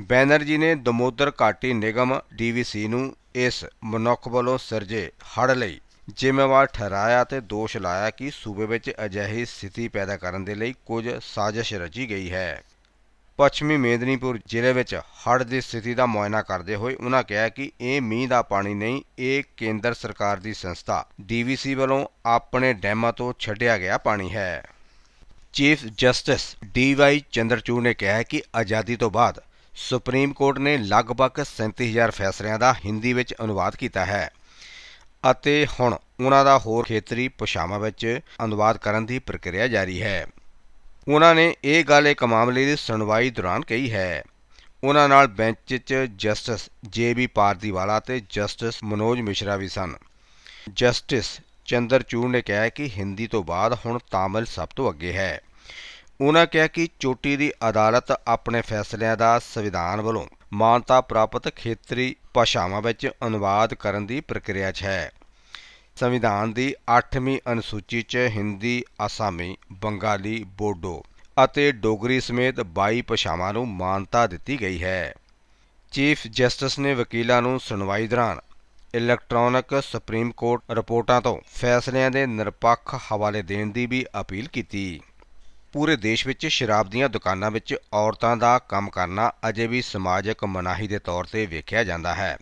ਬੈਨਰਜੀ ਨੇ ਦਮੋਦਰ ਘਾਟੀ ਨਿਗਮ ਡੀਵੀਸੀ ਨੂੰ ਇਸ ਮਨੁੱਖ ਵੱਲੋਂ ਸਿਰਜੇ ਹੜ੍ਹ ਲਈ ਜ਼ਿੰਮੇਵਾਰ ਠਹਿਰਾਇਆ ਤੇ ਦੋਸ਼ ਲਾਇਆ ਕਿ ਸੂਬੇ ਵਿੱਚ ਅਜਿਹੀ ਸਥਿਤੀ ਪੈਦਾ ਕਰਨ ਦੇ ਲਈ ਕੁਝ ਸਾਜ਼ਿਸ਼ ਰਚੀ ਗਈ ਹੈ। ਪੱਛਮੀ ਮੇਦਨੀਪੁਰ ਜ਼ਿਲ੍ਹੇ ਵਿੱਚ ਹੜ੍ਹ ਦੀ ਸਥਿਤੀ ਦਾ ਮੁਆਇਨਾ ਕਰਦੇ ਹੋਏ ਉਨ੍ਹਾਂ ਕਿਹਾ ਕਿ ਇਹ ਮੀਂਹ ਦਾ ਪਾਣੀ ਨਹੀਂ, ਇਹ ਕੇਂਦਰ ਸਰਕਾਰ ਦੀ ਸੰਸਥਾ ਡੀਵੀਸੀ ਵੱਲੋਂ ਆਪਣੇ ਡੈਮਾਂ ਤੋਂ ਛੱਡਿਆ ਗਿਆ ਪਾਣੀ ਹੈ। ਚੀਫ ਜਸਟਿਸ ਡੀਵਾਈ ਚੰਦਰਚੂੜ ਨੇ ਕਿਹਾ ਕਿ ਆਜ਼ਾਦੀ ਤੋਂ ਬਾਅਦ ਸੁਪਰੀਮ ਕੋਰਟ ਨੇ ਲਗਭਗ 37000 ਫੈਸਲਿਆਂ ਦਾ ਹਿੰਦੀ ਵਿੱਚ ਅਨੁਵਾਦ ਕੀਤਾ ਹੈ। ਅਤੇ ਹੁਣ ਉਹਨਾਂ ਦਾ ਹੋਰ ਖੇਤਰੀ ਭਾਸ਼ਾਵਾਂ ਵਿੱਚ ਅਨੁਵਾਦ ਕਰਨ ਦੀ ਪ੍ਰਕਿਰਿਆ ਜਾਰੀ ਹੈ। ਉਹਨਾਂ ਨੇ ਇਹ ਗੱਲ ਇੱਕ ਮਾਮਲੇ ਦੀ ਸੁਣਵਾਈ ਦੌਰਾਨ ਕਹੀ ਹੈ। ਉਹਨਾਂ ਨਾਲ ਬੈਂਚ 'ਚ ਜਸਟਿਸ ਜੇ ਬੀ ਪਾਰਦੀਵਾਲਾ ਤੇ ਜਸਟਿਸ ਮਨੋਜ ਮਿਸ਼ਰਾ ਵੀ ਸਨ। ਜਸਟਿਸ ਚੰਦਰਚੂੜ ਨੇ ਕਿਹਾ ਕਿ ਹਿੰਦੀ ਤੋਂ ਬਾਅਦ ਹੁਣ ਤਾਮਿਲ ਸਭ ਤੋਂ ਅੱਗੇ ਹੈ। ਉਹਨਾਂ ਕਿਹਾ ਕਿ ਚੋਟੀ ਦੀ ਅਦਾਲਤ ਆਪਣੇ ਫੈਸਲਿਆਂ ਦਾ ਸੰਵਿਧਾਨ ਵੱਲੋਂ ਮਾਨਤਾ ਪ੍ਰਾਪਤ ਖੇਤਰੀ ਭਾਸ਼ਾਵਾਂ ਵਿੱਚ ਅਨੁਵਾਦ ਕਰਨ ਦੀ ਪ੍ਰਕਿਰਿਆ 'ਚ ਹੈ। ਸੰਵਿਧਾਨ ਦੀ 8ਵੀਂ ਅਨੁਸੂਚੀ 'ਚ ਹਿੰਦੀ, ਅਸਾਮੀ, ਬੰਗਾਲੀ, ਬੋਡੋ ਅਤੇ ਡੋਗਰੀ ਸਮੇਤ 22 ਭਾਸ਼ਾਵਾਂ ਨੂੰ ਮਾਨਤਾ ਦਿੱਤੀ ਗਈ ਹੈ। ਚੀਫ ਜਸਟਿਸ ਨੇ ਵਕੀਲਾਂ ਨੂੰ ਸੁਣਵਾਈ ਦੌਰਾਨ ਇਲੈਕਟ੍ਰੋਨਿਕ ਸੁਪਰੀਮ ਕੋਰਟ ਰਿਪੋਰਟਾਂ ਤੋਂ ਫੈਸਲਿਆਂ ਦੇ ਨਿਰਪੱਖ ਹਵਾਲੇ ਦੇਣ ਦੀ ਵੀ ਅਪੀਲ ਕੀਤੀ। ਪੂਰੇ ਦੇਸ਼ ਵਿੱਚ ਸ਼ਰਾਬ ਦੀਆਂ ਦੁਕਾਨਾਂ ਵਿੱਚ ਔਰਤਾਂ ਦਾ ਕੰਮ ਕਰਨਾ ਅਜੇ ਵੀ ਸਮਾਜਿਕ ਮਨਾਹੀ ਦੇ ਤੌਰ ਤੇ ਵੇਖਿਆ ਜਾਂਦਾ ਹੈ।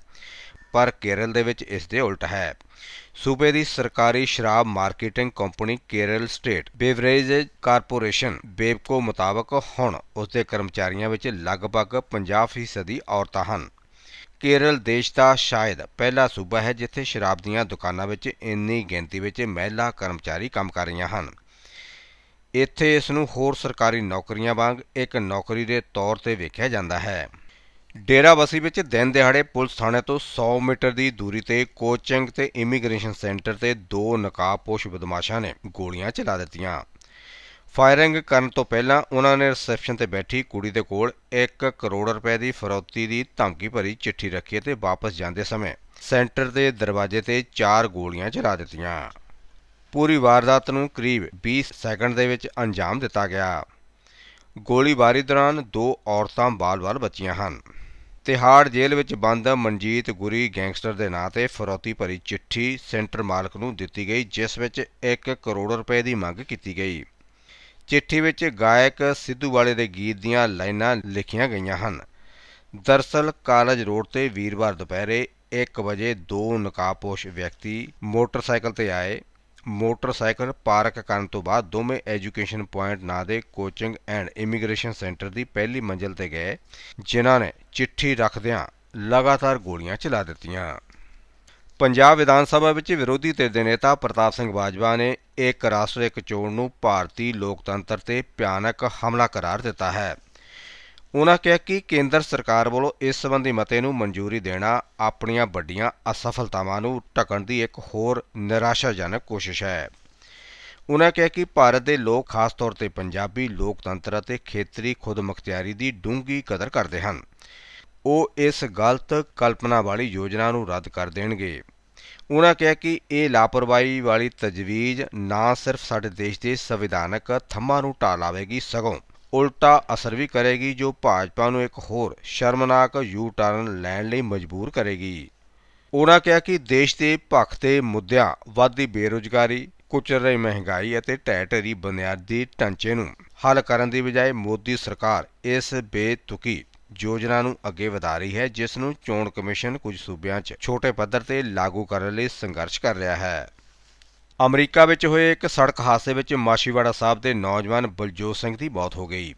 ਪਰ ਕੇਰਲ ਦੇ ਵਿੱਚ ਇਸ ਦੇ ਉਲਟ ਹੈ। ਸੂਬੇ ਦੀ ਸਰਕਾਰੀ ਸ਼ਰਾਬ marketing company Kerala state beverage corporation Bevco ਮੁਤਾਬਕ ਹੁਣ ਉਸ ਦੇ ਕਰਮਚਾਰੀਆਂ ਵਿੱਚ ਲਗਭਗ 50% ਦੀ ਔਰਤਾਂ ਹਨ। ਕੇਰਲ ਦੇਸ਼ ਦਾ ਸ਼ਾਇਦ ਪਹਿਲਾ ਸੂਬਾ ਹੈ ਜਿੱਥੇ ਸ਼ਰਾਬ ਦੀਆਂ ਦੁਕਾਨਾਂ ਵਿੱਚ ਇੰਨੀ ਗਿਣਤੀ ਵਿੱਚ ਮਹਿਲਾ ਕਰਮਚਾਰੀ ਕੰਮ ਕਰ ਰਹੀਆਂ ਹਨ। ਇੱਥੇ ਇਸ ਨੂੰ ਹੋਰ ਸਰਕਾਰੀ ਨੌਕਰੀਆਂ ਵਾਂਗ ਇੱਕ ਨੌਕਰੀ ਦੇ ਤੌਰ ਤੇ ਵੇਖਿਆ ਜਾਂਦਾ ਹੈ। ਡੇਰਾਬੱਸੀ ਵਿੱਚ ਦਿਨ ਦਿਹਾੜੇ ਪੁਲਿਸ ਥਾਣੇ ਤੋਂ 100 ਮੀਟਰ ਦੀ ਦੂਰੀ ਤੇ ਕੋਚਿੰਗ ਤੇ ਇਮੀਗ੍ਰੇਸ਼ਨ ਸੈਂਟਰ ਤੇ ਦੋ ਨਕਾਬਪੋਸ਼ ਬਦਮਾਸ਼ਾਂ ਨੇ ਗੋਲੀਆਂ ਚਲਾ ਦਿੱਤੀਆਂ। ਫਾਇਰਿੰਗ ਕਰਨ ਤੋਂ ਪਹਿਲਾਂ ਉਹਨਾਂ ਨੇ ਰਿਸੈਪਸ਼ਨ ਤੇ ਬੈਠੀ ਕੁੜੀ ਦੇ ਕੋਲ 1 ਕਰੋੜ ਰੁਪਏ ਦੀ ਫਰੌਤੀ ਦੀ ਧਮਕੀ ਭਰੀ ਚਿੱਠੀ ਰੱਖੀ ਤੇ ਵਾਪਸ ਜਾਂਦੇ ਸਮੇਂ ਸੈਂਟਰ ਦੇ ਦਰਵਾਜ਼ੇ ਤੇ ਚਾਰ ਗੋਲੀਆਂ ਚਲਾ ਦਿੱਤੀਆਂ। ਪੂਰੀ ਵਾਰਦਾਤ ਨੂੰ ਕਰੀਬ 20 ਸੈਕਿੰਡ ਦੇ ਵਿੱਚ ਅੰਜਾਮ ਦਿੱਤਾ ਗਿਆ। ਗੋਲੀਬਾਰੀ ਦੌਰਾਨ ਦੋ ਔਰਤਾਂ ਬਾਲ-ਬਾਲ ਬਚੀਆਂ ਹਨ। ਤਿਹਾੜ ਜੇਲ੍ਹ ਵਿੱਚ ਬੰਦ ਮਨਜੀਤ ਗੁਰੀ ਗੈਂਗਸਟਰ ਦੇ ਨਾਂ ਤੇ ਫਰੋਤੀ ਭਰੀ ਚਿੱਠੀ ਸੈਂਟਰ ਮਾਲਕ ਨੂੰ ਦਿੱਤੀ ਗਈ, ਜਿਸ ਵਿੱਚ 1 ਕਰੋੜ ਰੁਪਏ ਦੀ ਮੰਗ ਕੀਤੀ ਗਈ। ਚਿੱਠੀ ਵਿੱਚ ਗਾਇਕ ਸਿੱਧੂ ਵਾਲੇ ਦੇ ਗੀਤ ਦੀਆਂ ਲਾਈਨਾਂ ਲਿਖੀਆਂ ਗਈਆਂ ਹਨ। ਦਰਸਲ ਕਾਲਜ ਰੋਡ ਤੇ ਵੀਰਵਾਰ ਦੁਪਹਿਰੇ 1 ਵਜੇ ਦੋ ਨਕਾਬਪੋਸ਼ ਵਿਅਕਤੀ ਮੋਟਰਸਾਈਕਲ ਤੇ ਆਏ। ਮੋਟਰਸਾਈਕਲ ਪਾਰਕ ਕਰਨ ਤੋਂ ਬਾਅਦ ਦੋਵੇਂ ਐਜੂਕੇਸ਼ਨ ਪੁਆਇੰਟ ਨਾਂ ਦੇ ਕੋਚਿੰਗ ਐਂਡ ਇਮੀਗ੍ਰੇਸ਼ਨ ਸੈਂਟਰ ਦੀ ਪਹਿਲੀ ਮੰਜ਼ਲ ਤੇ ਗਏ, ਜਿਨ੍ਹਾਂ ਨੇ ਚਿੱਠੀ ਰੱਖਦਿਆਂ ਲਗਾਤਾਰ ਗੋਲੀਆਂ ਚਲਾ ਦਿੱਤੀਆਂ। ਪੰਜਾਬ ਵਿਧਾਨ ਸਭਾ ਵਿੱਚ ਵਿਰੋਧੀ ਧਿਰ ਦੇ ਨੇਤਾ ਪ੍ਰਤਾਪ ਸਿੰਘ ਬਾਜਵਾ ਨੇ ਇੱਕ ਰਾਸ਼ਟਰ, ਇੱਕ ਚੋਣ ਨੂੰ ਭਾਰਤੀ ਲੋਕਤੰਤਰ ਤੇ ਭਿਆਨਕ ਹਮਲਾ ਕਰਾਰ ਦਿੱਤਾ ਹੈ। ਉਨ੍ਹਾਂ ਕਿਹਾ ਕਿ ਕੇਂਦਰ ਸਰਕਾਰ ਵੱਲੋਂ ਇਸ ਸੰਬੰਧੀ ਮਤੇ ਨੂੰ ਮਨਜ਼ੂਰੀ ਦੇਣਾ ਆਪਣੀਆਂ ਵੱਡੀਆਂ ਅਸਫਲਤਾਵਾਂ ਨੂੰ ਢਕਣ ਦੀ ਇੱਕ ਹੋਰ ਨਿਰਾਸ਼ਾਜਨਕ ਕੋਸ਼ਿਸ਼ ਹੈ। ਉਨ੍ਹਾਂ ਕਿਹਾ ਕਿ ਭਾਰਤ ਦੇ ਲੋਕ ਖਾਸ ਤੌਰ ਤੇ ਪੰਜਾਬੀ ਲੋਕਤੰਤਰ ਅਤੇ ਖੇਤਰੀ ਖੁਦਮੁਖਤਿਆਰੀ ਦੀ ਡੂੰਘੀ ਕਦਰ ਕਰਦੇ ਹਨ। ਉਹ ਇਸ ਗਲਤ ਕਲਪਨਾ ਵਾਲੀ ਯੋਜਨਾ ਨੂੰ ਰੱਦ ਕਰ ਦੇਣਗੇ। ਉਨ੍ਹਾਂ ਕਿਹਾ ਕਿ ਇਹ ਲਾਪਰਵਾਹੀ ਵਾਲੀ ਤਜਵੀਜ਼ ਨਾ ਸਿਰਫ ਸਾਡੇ ਦੇਸ਼ ਦੇ ਸੰਵਿਧਾਨਕ ਥੰਮਾਂ ਨੂੰ ਢਾਹ ਲਾਵੇਗੀ ਸਗੋਂ ਉਲਟਾ ਅਸਰ ਵੀ ਕਰੇਗੀ, ਜੋ ਭਾਜਪਾ ਨੂੰ ਇੱਕ ਹੋਰ ਸ਼ਰਮਨਾਕ ਯੂ ਟਰਨ ਲੈਣ ਲਈ ਮਜਬੂਰ ਕਰੇਗੀ। ਉਹਨਾਂ ਕਿਹਾ ਕਿ ਦੇਸ਼ ਦੇ ਭਖ ਦੇ ਮੁੱਦਿਆਂ ਵੱਧਦੀ ਬੇਰੁਜ਼ਗਾਰੀ, ਕੁਚਲ ਰਹੀ ਮਹਿੰਗਾਈ ਅਤੇ ਢਹਿ ਢੇਰੀ ਬੁਨਿਆਦੀ ਢਾਂਚੇ ਨੂੰ ਹੱਲ ਕਰਨ ਦੀ ਬਜਾਏ ਮੋਦੀ ਸਰਕਾਰ ਇਸ ਬੇਤੁਕੀ ਯੋਜਨਾ ਨੂੰ ਅੱਗੇ ਵਧਾ ਰਹੀ ਹੈ, ਜਿਸ ਨੂੰ ਚੋਣ ਕਮਿਸ਼ਨ ਕੁਝ ਸੂਬਿਆਂ 'ਚ ਛੋਟੇ ਪੱਧਰ ਤੇ ਲਾਗੂ ਕਰਨ ਲਈ ਸੰਘਰਸ਼ ਕਰ ਰਿਹਾ ਹੈ। ਅਮਰੀਕਾ ਵਿੱਚ ਹੋਏ ਇੱਕ ਸੜਕ ਹਾਦਸੇ ਵਿੱਚ ਮਾਸ਼ੀਵਾੜਾ ਸਾਹਿਬ ਦੇ ਨੌਜਵਾਨ ਬਲਜੋਤ ਸਿੰਘ ਦੀ ਮੌਤ ਹੋ ਗਈ।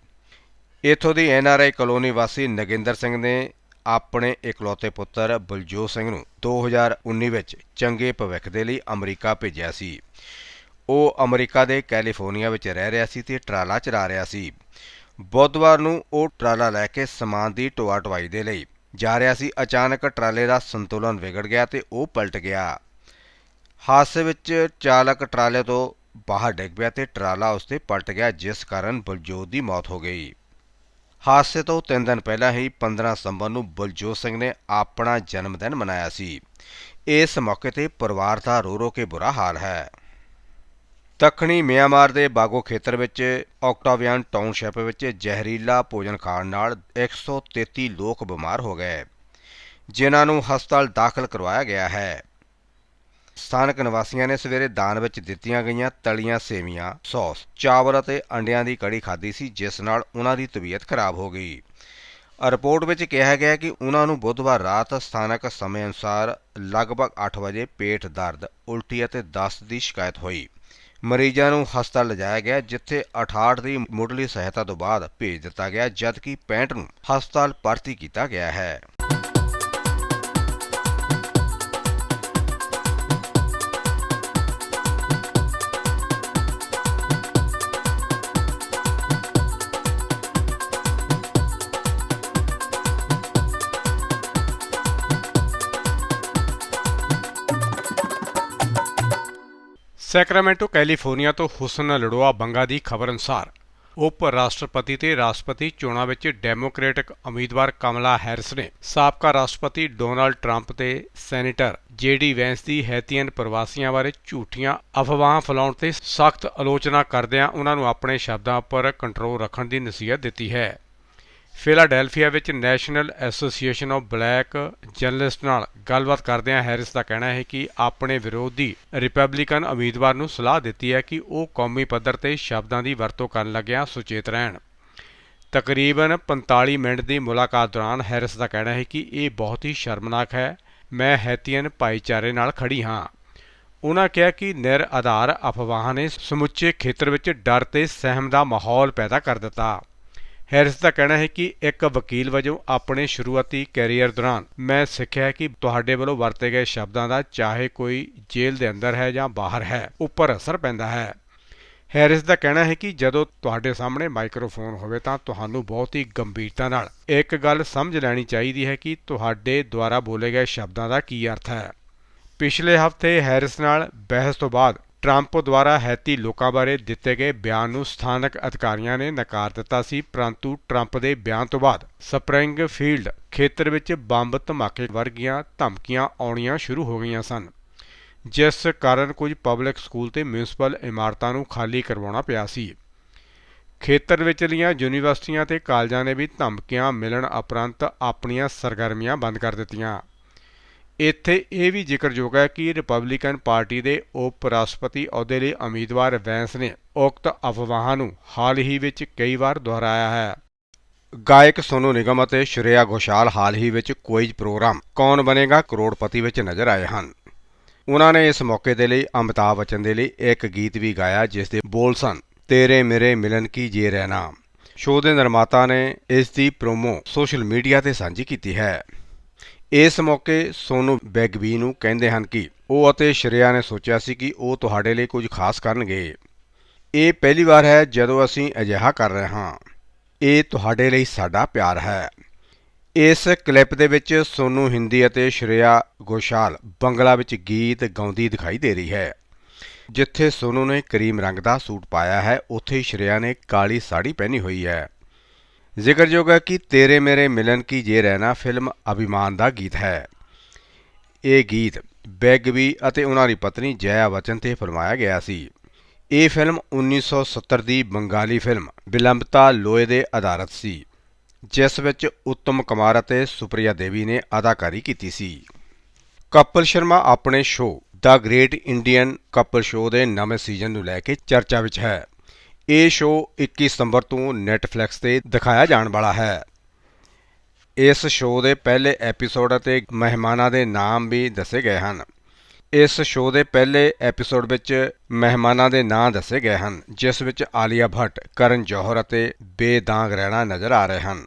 ਇੱਥੋਂ ਦੀ ਐਨਆਰਆਈ ਕਲੋਨੀ ਵਾਸੀ ਨਗਿੰਦਰ ਸਿੰਘ ਨੇ ਆਪਣੇ ਇਕਲੌਤੇ ਪੁੱਤਰ ਬਲਜੋਤ ਸਿੰਘ ਨੂੰ 2019 ਵਿੱਚ ਚੰਗੇ ਭਵਿੱਖ ਦੇ ਲਈ ਅਮਰੀਕਾ ਭੇਜਿਆ ਸੀ। ਉਹ ਅਮਰੀਕਾ ਦੇ ਕੈਲੀਫੋਰਨੀਆ ਵਿੱਚ ਰਹਿ ਰਿਹਾ ਸੀ ਤੇ ਟਰਾਲਾ ਚਲਾ ਰਿਹਾ ਸੀ। ਬੁੱਧਵਾਰ ਨੂੰ ਉਹ ਟਰਾਲਾ ਲੈ ਕੇ ਸਮਾਨ ਦੀ ਢੋਆ ਢੁਆਈ ਦੇ ਲਈ ਜਾ ਰਿਹਾ ਸੀ। ਅਚਾਨਕ ਟਰਾਲੇ ਦਾ ਸੰਤੁਲਨ ਵਿਗੜ ਗਿਆ ਤੇ ਉਹ ਪਲਟ ਗਿਆ। ਹਾਦਸੇ ਵਿੱਚ ਚਾਲਕ ਟਰਾਲੇ ਤੋਂ ਬਾਹਰ ਡਿੱਗ ਪਿਆ ਤੇ ਟਰਾਲਾ ਉਸ ਤੇ ਪਲਟ ਗਿਆ, ਜਿਸ ਕਾਰਨ ਬਲਜੋਤ ਦੀ ਮੌਤ ਹੋ ਗਈ। ਹਾਦਸੇ ਤੋਂ 3 ਦਿਨ ਪਹਿਲਾਂ ਹੀ 15 ਸਤੰਬਰ ਨੂੰ ਬਲਜੋਤ ਸਿੰਘ ਨੇ ਆਪਣਾ ਜਨਮ ਦਿਨ ਮਨਾਇਆ ਸੀ। ਇਸ ਮੌਕੇ ਤੇ ਪਰਿਵਾਰ ਦਾ ਰੋ ਰੋ ਕੇ ਬੁਰਾ ਹਾਲ ਹੈ। ਦੱਖਣੀ ਮਿਆਂਮਾਰ ਦੇ ਬਾਗੋ ਖੇਤਰ ਵਿੱਚ ਆਕਟਾਵੀਅਨ ਟਾਊਨਸ਼ਿਪ ਵਿੱਚ ਜ਼ਹਿਰੀਲਾ ਭੋਜਨ ਖਾਣ ਨਾਲ 133 ਲੋਕ ਬਿਮਾਰ ਹੋ ਗਏ, ਜਿਨ੍ਹਾਂ ਨੂੰ ਹਸਪਤਾਲ ਦਾਖਲ ਕਰਵਾਇਆ ਗਿਆ ਹੈ। ਸਥਾਨਕ ਨਿਵਾਸੀਆਂ ਨੇ ਸਵੇਰੇ ਦਾਨ ਵਿੱਚ ਦਿੱਤੀਆਂ ਗਈਆਂ ਤਲੀਆਂ ਸੇਵੀਆਂ, ਸੌਸ, ਚਾਵਲ ਅਤੇ ਅੰਡਿਆਂ ਦੀ ਕੜੀ ਖਾਧੀ ਸੀ, ਜਿਸ ਨਾਲ ਉਹਨਾਂ ਦੀ ਤਬੀਅਤ ਖਰਾਬ ਹੋ ਗਈ। ਰਿਪੋਰਟ ਵਿੱਚ ਕਿਹਾ ਗਿਆ ਕਿ ਉਹਨਾਂ ਨੂੰ ਬੁੱਧਵਾਰ ਰਾਤ ਸਥਾਨਕ ਸਮੇਂ ਅਨੁਸਾਰ ਲਗਭਗ 8 ਵਜੇ ਪੇਟ ਦਰਦ, ਉਲਟੀ ਅਤੇ ਦਸਤ ਦੀ ਸ਼ਿਕਾਇਤ ਹੋਈ। ਮਰੀਜ਼ਾਂ ਨੂੰ ਹਸਪਤਾਲ ਲਿਜਾਇਆ ਗਿਆ, ਜਿੱਥੇ 68 ਦੀ ਮੁੱਢਲੀ ਸਹਾਇਤਾ ਤੋਂ ਬਾਅਦ ਭੇਜ ਦਿੱਤਾ ਗਿਆ, ਜਦਕਿ 65 ਨੂੰ ਹਸਪਤਾਲ ਭਰਤੀ ਕੀਤਾ ਗਿਆ ਹੈ। ਸੈਕਰਾਮੈਂਟੋ, ਕੈਲੀਫੋਰਨੀਆ ਤੋਂ ਹੁਸਨ ਲੜੋਆ ਬੰਗਾ ਦੀ ਖਬਰ ਅਨੁਸਾਰ, ਉਪ ਰਾਸ਼ਟਰਪਤੀ ਤੇ ਰਾਸ਼ਟਰਪਤੀ ਚੋਣਾਂ ਵਿੱਚ ਡੈਮੋਕ੍ਰੈਟਿਕ ਉਮੀਦਵਾਰ ਕਮਲਾ ਹੈਰਿਸ ਨੇ ਸਾਬਕਾ ਰਾਸ਼ਟਰਪਤੀ ਡੋਨਾਲਡ ਟਰੰਪ ਤੇ ਸੈਨੇਟਰ ਜੇਡੀ ਵੈਂਸ ਦੀ ਹੈਤੀਅਨ ਪ੍ਰਵਾਸੀਆਂ ਬਾਰੇ ਝੂਠੀਆਂ ਅਫਵਾਹਾਂ ਫੈਲਾਉਣ ਤੇ ਸਖਤ ਆਲੋਚਨਾ ਕਰਦਿਆਂ ਉਹਨਾਂ ਨੂੰ ਆਪਣੇ ਸ਼ਬਦਾਂ ਉੱਪਰ ਕੰਟਰੋਲ ਰੱਖਣ ਦੀ ਨਸੀਹਤ ਦਿੱਤੀ ਹੈ। ਫਿਲਾਡੈਲਫੀਆ ਵਿੱਚ national association of black journalist ਨਾਲ ਗੱਲਬਾਤ ਕਰਦਿਆਂ ਹੈਰਿਸ ਦਾ ਕਹਿਣਾ ਹੈ ਕਿ ਆਪਣੇ ਵਿਰੋਧੀ ਰਿਪਬਲਿਕਨ ਉਮੀਦਵਾਰ ਨੂੰ ਸਲਾਹ ਦਿੱਤੀ ਹੈ ਕਿ ਉਹ ਕੌਮੀ ਪੱਧਰ ਤੇ ਸ਼ਬਦਾਂ ਦੀ ਵਰਤੋਂ ਕਰਨ ਲੱਗਿਆਂ ਸੁਚੇਤ ਰਹਿਣ। ਤਕਰੀਬਨ 45 ਮਿੰਟ ਦੀ ਮੁਲਾਕਾਤ ਦੌਰਾਨ ਹੈਰਿਸ ਦਾ ਕਹਿਣਾ ਹੈ ਕਿ ਇਹ ਬਹੁਤ ਹੀ ਸ਼ਰਮਨਾਕ ਹੈ। ਮੈਂ ਹੈਤੀਅਨ ਭਾਈਚਾਰੇ ਨਾਲ ਖੜੀ ਹਾਂ। ਉਹਨਾਂ ਕਿਹਾ ਕਿ ਨਿਰ ਆਧਾਰ ਅਫਵਾਹਾਂ ਨੇ ਸਮੁੱਚੇ ਖੇਤਰ ਵਿੱਚ ਡਰ ਤੇ ਸਹਿਮ ਦਾ ਮਾਹੌਲ ਪੈਦਾ ਕਰ ਦਿੱਤਾ। ਹੈਰਿਸ ਦਾ ਕਹਿਣਾ ਹੈ ਕਿ ਇੱਕ ਵਕੀਲ ਵਜੋਂ ਆਪਣੇ ਸ਼ੁਰੂਆਤੀ ਕੈਰੀਅਰ ਦੌਰਾਨ ਮੈਂ ਸਿੱਖਿਆ ਕਿ ਤੁਹਾਡੇ ਵੱਲੋਂ ਵਰਤੇ ਗਏ ਸ਼ਬਦਾਂ ਦਾ ਚਾਹੇ ਕੋਈ ਜੇਲ੍ਹ ਦੇ ਅੰਦਰ ਹੈ ਜਾਂ ਬਾਹਰ ਹੈ, ਉੱਪਰ ਅਸਰ ਪੈਂਦਾ ਹੈ। ਹੈਰਿਸ ਦਾ ਕਹਿਣਾ ਹੈ ਕਿ ਜਦੋਂ ਤੁਹਾਡੇ ਸਾਹਮਣੇ ਮਾਈਕਰੋਫੋਨ ਹੋਵੇ ਤਾਂ ਤੁਹਾਨੂੰ ਬਹੁਤ ਹੀ ਗੰਭੀਰਤਾ ਨਾਲ ਇੱਕ ਗੱਲ ਸਮਝ ਲੈਣੀ ਚਾਹੀਦੀ ਹੈ ਕਿ ਤੁਹਾਡੇ ਦੁਆਰਾ ਬੋਲੇ ਗਏ ਸ਼ਬਦਾਂ ਦਾ ਕੀ ਅਰਥ ਹੈ। ਪਿਛਲੇ ਹਫ਼ਤੇ ਹੈਰਿਸ ਨਾਲ ਬਹਿਸ ਤੋਂ ਬਾਅਦ ਟਰੰਪ ਦੁਆਰਾ ਹੈਤੀ ਲੋਕਾਂ ਬਾਰੇ ਦਿੱਤੇ ਗਏ ਬਿਆਨ ਨੂੰ ਸਥਾਨਕ ਅਧਿਕਾਰੀਆਂ ਨੇ ਨਕਾਰ ਦਿੱਤਾ ਸੀ, ਪਰੰਤੂ ਟਰੰਪ ਦੇ ਬਿਆਨ ਤੋਂ ਬਾਅਦ ਸਪਰਿੰਗ ਫੀਲਡ ਖੇਤਰ ਵਿੱਚ ਬੰਬ ਧਮਾਕੇ ਵਰਗੀਆਂ ਧਮਕੀਆਂ ਆਉਣੀਆਂ ਸ਼ੁਰੂ ਹੋ ਗਈਆਂ ਸਨ। ਜਿਸ ਕਾਰਨ ਕੁਝ ਪਬਲਿਕ ਸਕੂਲ ਤੇ ਮਿਊਨਿਸਪਲ ਇਮਾਰਤਾਂ ਨੂੰ ਖਾਲੀ ਕਰਵਾਉਣਾ ਪਿਆ ਸੀ। ਖੇਤਰ ਵਿਚਲੀਆਂ ਯੂਨੀਵਰਸਿਟੀਆਂ ਤੇ ਕਾਲਜਾਂ ਨੇ ਵੀ ਧਮਕੀਆਂ ਮਿਲਣ ਉਪਰੰਤ ਆਪਣੀਆਂ ਸਰਗਰਮੀਆਂ ਬੰਦ ਕਰ ਦਿੱਤੀਆਂ। ਇੱਥੇ ਇਹ ਵੀ ਜ਼ਿਕਰਯੋਗ ਹੈ ਕਿ ਰਿਪਬਲਿਕਨ ਪਾਰਟੀ ਦੇ ਉਪ ਰਾਸ਼ਟਰਪਤੀ ਅਹੁਦੇ ਲਈ ਉਮੀਦਵਾਰ ਵੈਂਸ ਨੇ ਉਕਤ ਅਫਵਾਹਾਂ ਨੂੰ ਹਾਲ ਹੀ ਵਿੱਚ ਕਈ ਵਾਰ ਦੁਹਰਾਇਆ ਹੈ। ਗਾਇਕ ਸੋਨੂ ਨਿਗਮ ਅਤੇ ਸ਼੍ਰੇਆ ਘੋਸ਼ਾਲ ਹਾਲ ਹੀ ਵਿੱਚ ਕੁਇਜ਼ ਪ੍ਰੋਗਰਾਮ ਕੌਣ ਬਣੇਗਾ ਕਰੋੜਪਤੀ ਵਿੱਚ ਨਜ਼ਰ ਆਏ ਹਨ। ਉਹਨਾਂ ਨੇ ਇਸ ਮੌਕੇ ਦੇ ਲਈ ਅਮਿਤਾਭ ਬੱਚਨ ਦੇ ਲਈ ਇੱਕ ਗੀਤ ਵੀ ਗਾਇਆ ਜਿਸ ਦੇ ਬੋਲ ਸਨ, ਤੇਰੇ ਮੇਰੇ ਮਿਲਨ ਕੀ ਜੇ ਰਹਿਣਾ ਸ਼ੋਅ ਦੇ ਨਿਰਮਾਤਾ ਨੇ ਇਸ ਦੀ ਪ੍ਰੋਮੋ ਸੋਸ਼ਲ ਮੀਡੀਆ ਤੇ ਸਾਂਝੀ ਕੀਤੀ ਹੈ। ਇਸ ਮੌਕੇ ਸੋਨੂ ਬੈਗਬੀ ਨੂੰ ਕਹਿੰਦੇ ਹਨ ਕਿ ਉਹ ਅਤੇ ਸ਼੍ਰੇਆ ਨੇ ਸੋਚਿਆ ਸੀ ਕਿ ਉਹ ਤੁਹਾਡੇ ਲਈ ਕੁਝ ਖਾਸ ਕਰਨਗੇ। ਇਹ ਪਹਿਲੀ ਵਾਰ ਹੈ ਜਦੋਂ ਅਸੀਂ ਅਜਿਹਾ ਕਰ ਰਹੇ ਹਾਂ। ਇਹ ਤੁਹਾਡੇ ਲਈ ਸਾਡਾ ਪਿਆਰ ਹੈ। ਇਸ ਕਲਿੱਪ ਦੇ ਵਿੱਚ ਸੋਨੂ ਹਿੰਦੀ ਅਤੇ ਸ਼੍ਰੇਆ ਗੋਸ਼ਾਲ ਬੰਗਲਾ ਵਿੱਚ ਗੀਤ ਗਾਉਂਦੀ ਦਿਖਾਈ ਦੇ ਰਹੀ ਹੈ। ਜਿੱਥੇ ਸੋਨੂ ਨੇ ਕਰੀਮ ਰੰਗ ਦਾ ਸੂਟ ਪਾਇਆ ਹੈ, ਉੱਥੇ ਸ਼੍ਰੇਆ ਨੇ ਕਾਲੀ ਸਾੜੀ ਪਹਿਨੀ ਹੋਈ ਹੈ। ਜ਼ਿਕਰਯੋਗ ਹੈ ਕਿ ਤੇਰੇ ਮੇਰੇ ਮਿਲਨ ਕੀ ਜੇ ਰਹਿਣਾ ਫਿਲਮ ਅਭਿਮਾਨ ਦਾ ਗੀਤ ਹੈ। ਇਹ ਗੀਤ ਬੈਗਵੀ ਅਤੇ ਉਹਨਾਂ ਦੀ ਪਤਨੀ ਜया ਵਚਨ ਤੇ ਫਰਮਾਇਆ ਗਿਆ ਸੀ। ਇਹ ਫਿਲਮ 1970 ਦੀ ਬੰਗਾਲੀ ਫਿਲਮ ਬਿਲੰਬਤਾ ਲੋਏ ਦੇ ਆਧਾਰਿਤ ਸੀ, ਜਿਸ ਵਿੱਚ ਉੱਤਮ ਕੁਮਾਰ ਅਤੇ ਸੁਪ੍ਰਿਆ ਦੇਵੀ ਨੇ ਅਦਾਕਾਰੀ ਕੀਤੀ ਸੀ। ਕਪਿਲ ਸ਼ਰਮਾ ਆਪਣੇ ਸ਼ੋਅ ਦਾ ਗ੍ਰੇਟ ਇੰਡੀਅਨ ਕਪਲ ਸ਼ੋਅ ਦੇ ਨਵੇਂ ਸੀਜ਼ਨ ਨੂੰ ਲੈ ਕੇ ਚਰਚਾ ਵਿੱਚ ਹੈ। ਇਹ ਸ਼ੋਅ 21 ਸਤੰਬਰ ਤੋਂ ਨੈਟਫਲਿਕਸ ਤੇ ਦਿਖਾਇਆ ਜਾਣ ਵਾਲਾ ਹੈ। ਇਸ ਸ਼ੋਅ ਦੇ ਪਹਿਲੇ ਐਪੀਸੋਡ ਅਤੇ ਮਹਿਮਾਨਾਂ ਦੇ ਨਾਮ ਵੀ ਦੱਸੇ ਗਏ ਹਨ। ਇਸ ਸ਼ੋਅ ਦੇ ਪਹਿਲੇ ਐਪੀਸੋਡ ਵਿੱਚ ਮਹਿਮਾਨਾਂ ਦੇ ਨਾਂ ਦੱਸੇ ਗਏ ਹਨ, ਜਿਸ ਵਿੱਚ ਆਲੀਆ ਭੱਟ, ਕਰਨ ਜੌਹਰ ਅਤੇ ਬੇਦਾਗ ਰਹਿਣਾ ਨਜ਼ਰ ਆ ਰਹੇ ਹਨ।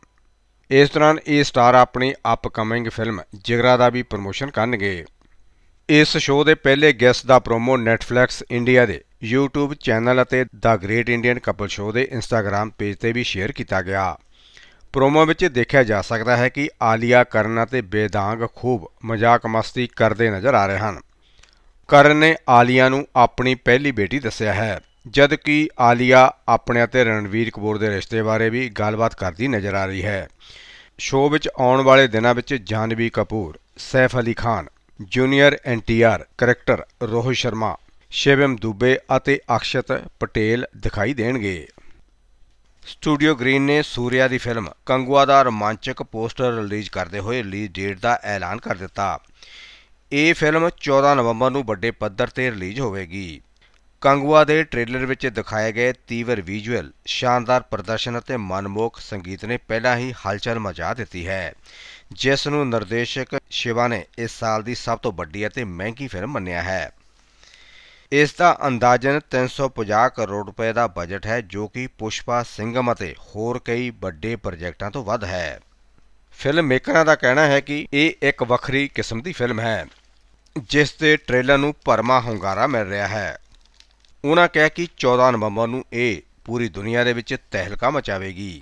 ਇਸ ਦੌਰਾਨ ਇਹ ਸਟਾਰ ਆਪਣੀ ਅਪਕਮਿੰਗ ਫਿਲਮ ਜਿਗਰਾ ਦਾ ਵੀ ਪ੍ਰਮੋਸ਼ਨ ਕਰਨਗੇ। ਇਸ ਸ਼ੋਅ ਦੇ ਪਹਿਲੇ ਗੈਸਟ ਦਾ ਪ੍ਰੋਮੋ ਨੈਟਫਲਿਕਸ ਇੰਡੀਆ ਦੇ YouTube ਚੈਨਲ ਅਤੇ ਦਾ ਗ੍ਰੇਟ ਇੰਡੀਅਨ ਕਪਲ ਸ਼ੋਅ ਦੇ Instagram ਪੇਜ ਤੇ ਵੀ ਸ਼ੇਅਰ ਕੀਤਾ ਗਿਆ। ਪ੍ਰੋਮੋ ਵਿੱਚ ਦੇਖਿਆ ਜਾ ਸਕਦਾ ਹੈ ਕਿ ਆਲੀਆ, ਕਰਨ ਅਤੇ ਬੇਦਾਂਗ ਖੂਬ ਮਜ਼ਾਕ ਮਸਤੀ ਕਰਦੇ ਨਜ਼ਰ ਆ ਰਹੇ ਹਨ। ਕਰਨ ਨੇ ਆਲੀਆ ਨੂੰ ਆਪਣੀ ਪਹਿਲੀ ਬੇਟੀ ਦੱਸਿਆ ਹੈ ਜਦ ਕਿ ਆਲੀਆ ਆਪਣੇ ਅਤੇ ਰਣਵੀਰ ਕਪੂਰ ਦੇ ਰਿਸ਼ਤੇ ਬਾਰੇ ਵੀ ਗੱਲਬਾਤ ਕਰਦੀ ਨਜ਼ਰ ਆ ਰਹੀ ਹੈ। ਸ਼ੋਅ ਵਿੱਚ ਆਉਣ ਵਾਲੇ ਦਿਨਾਂ ਵਿੱਚ Janhvi Kapoor, Saif Ali Khan junior NTR character Rohit Sharma, Shivam Dube ਅਤੇ ਅਕਸ਼ਤ ਪਟੇਲ ਦਿਖਾਈ ਦੇਣਗੇ। ਸਟੂਡੀਓ ਗ੍ਰੀਨ ਨੇ ਸੂਰਿਆ ਦੀ ਫਿਲਮ ਕੰਗੂਆ ਦਾ ਰੋਮਾਂਚਕ ਪੋਸਟਰ ਰਿਲੀਜ਼ ਕਰਦੇ ਹੋਏ ਰਿਲੀਜ਼ ਡੇਟ ਦਾ ਐਲਾਨ ਕਰ ਦਿੱਤਾ। ਇਹ ਫਿਲਮ 14 ਨਵੰਬਰ ਨੂੰ ਵੱਡੇ ਪੱਧਰ ਤੇ ਰਿਲੀਜ਼ ਹੋਵੇਗੀ। ਕੰਗੂਆ ਦੇ ਟ੍ਰੇਲਰ ਵਿੱਚ ਦਿਖਾਏ ਗਏ ਤੀਵਰ ਵਿਜ਼ੂਅਲ, ਸ਼ਾਨਦਾਰ ਪ੍ਰਦਰਸ਼ਨ ਅਤੇ ਮਨਮੋਹਕ ਸੰਗੀਤ ਨੇ ਪਹਿਲਾਂ ਹੀ ਹਲਚਲ ਮਚਾ ਦਿੱਤੀ ਹੈ। ਜਿਸ ਨੂੰ ਨਿਰਦੇਸ਼ਕ ਸ਼ਿਵਾ ਨੇ ਇਸ ਸਾਲ ਦੀ ਸਭ ਤੋਂ ਵੱਡੀ ਅਤੇ ਮਹਿੰਗੀ ਫਿਲਮ ਮੰਨਿਆ ਹੈ। ਇਸ ਦਾ ਅੰਦਾਜ਼ਨ 350 ਕਰੋੜ ਰੁਪਏ ਦਾ ਬਜਟ ਹੈ, ਜੋ ਕਿ ਪੁਸ਼ਪਾ ਸਿੰਘਮ ਅਤੇ ਹੋਰ ਕਈ ਵੱਡੇ ਪ੍ਰੋਜੈਕਟਾਂ ਤੋਂ ਵੱਧ ਹੈ। ਫਿਲਮ ਮੇਕਰਾਂ ਦਾ ਕਹਿਣਾ ਹੈ ਕਿ ਇਹ ਇੱਕ ਵੱਖਰੀ ਕਿਸਮ ਦੀ ਫਿਲਮ ਹੈ, ਜਿਸ ਦੇ ਟ੍ਰੇਲਰ ਨੂੰ ਭਰਮਾ ਹੁੰਗਾਰਾ ਮਿਲ ਰਿਹਾ ਹੈ। ਉਹਨਾਂ ਕਿਹਾ ਕਿ 14 ਨਵੰਬਰ ਨੂੰ ਇਹ ਪੂਰੀ ਦੁਨੀਆ ਦੇ ਵਿੱਚ ਤਹਿਲਕਾ ਮਚਾਵੇਗੀ।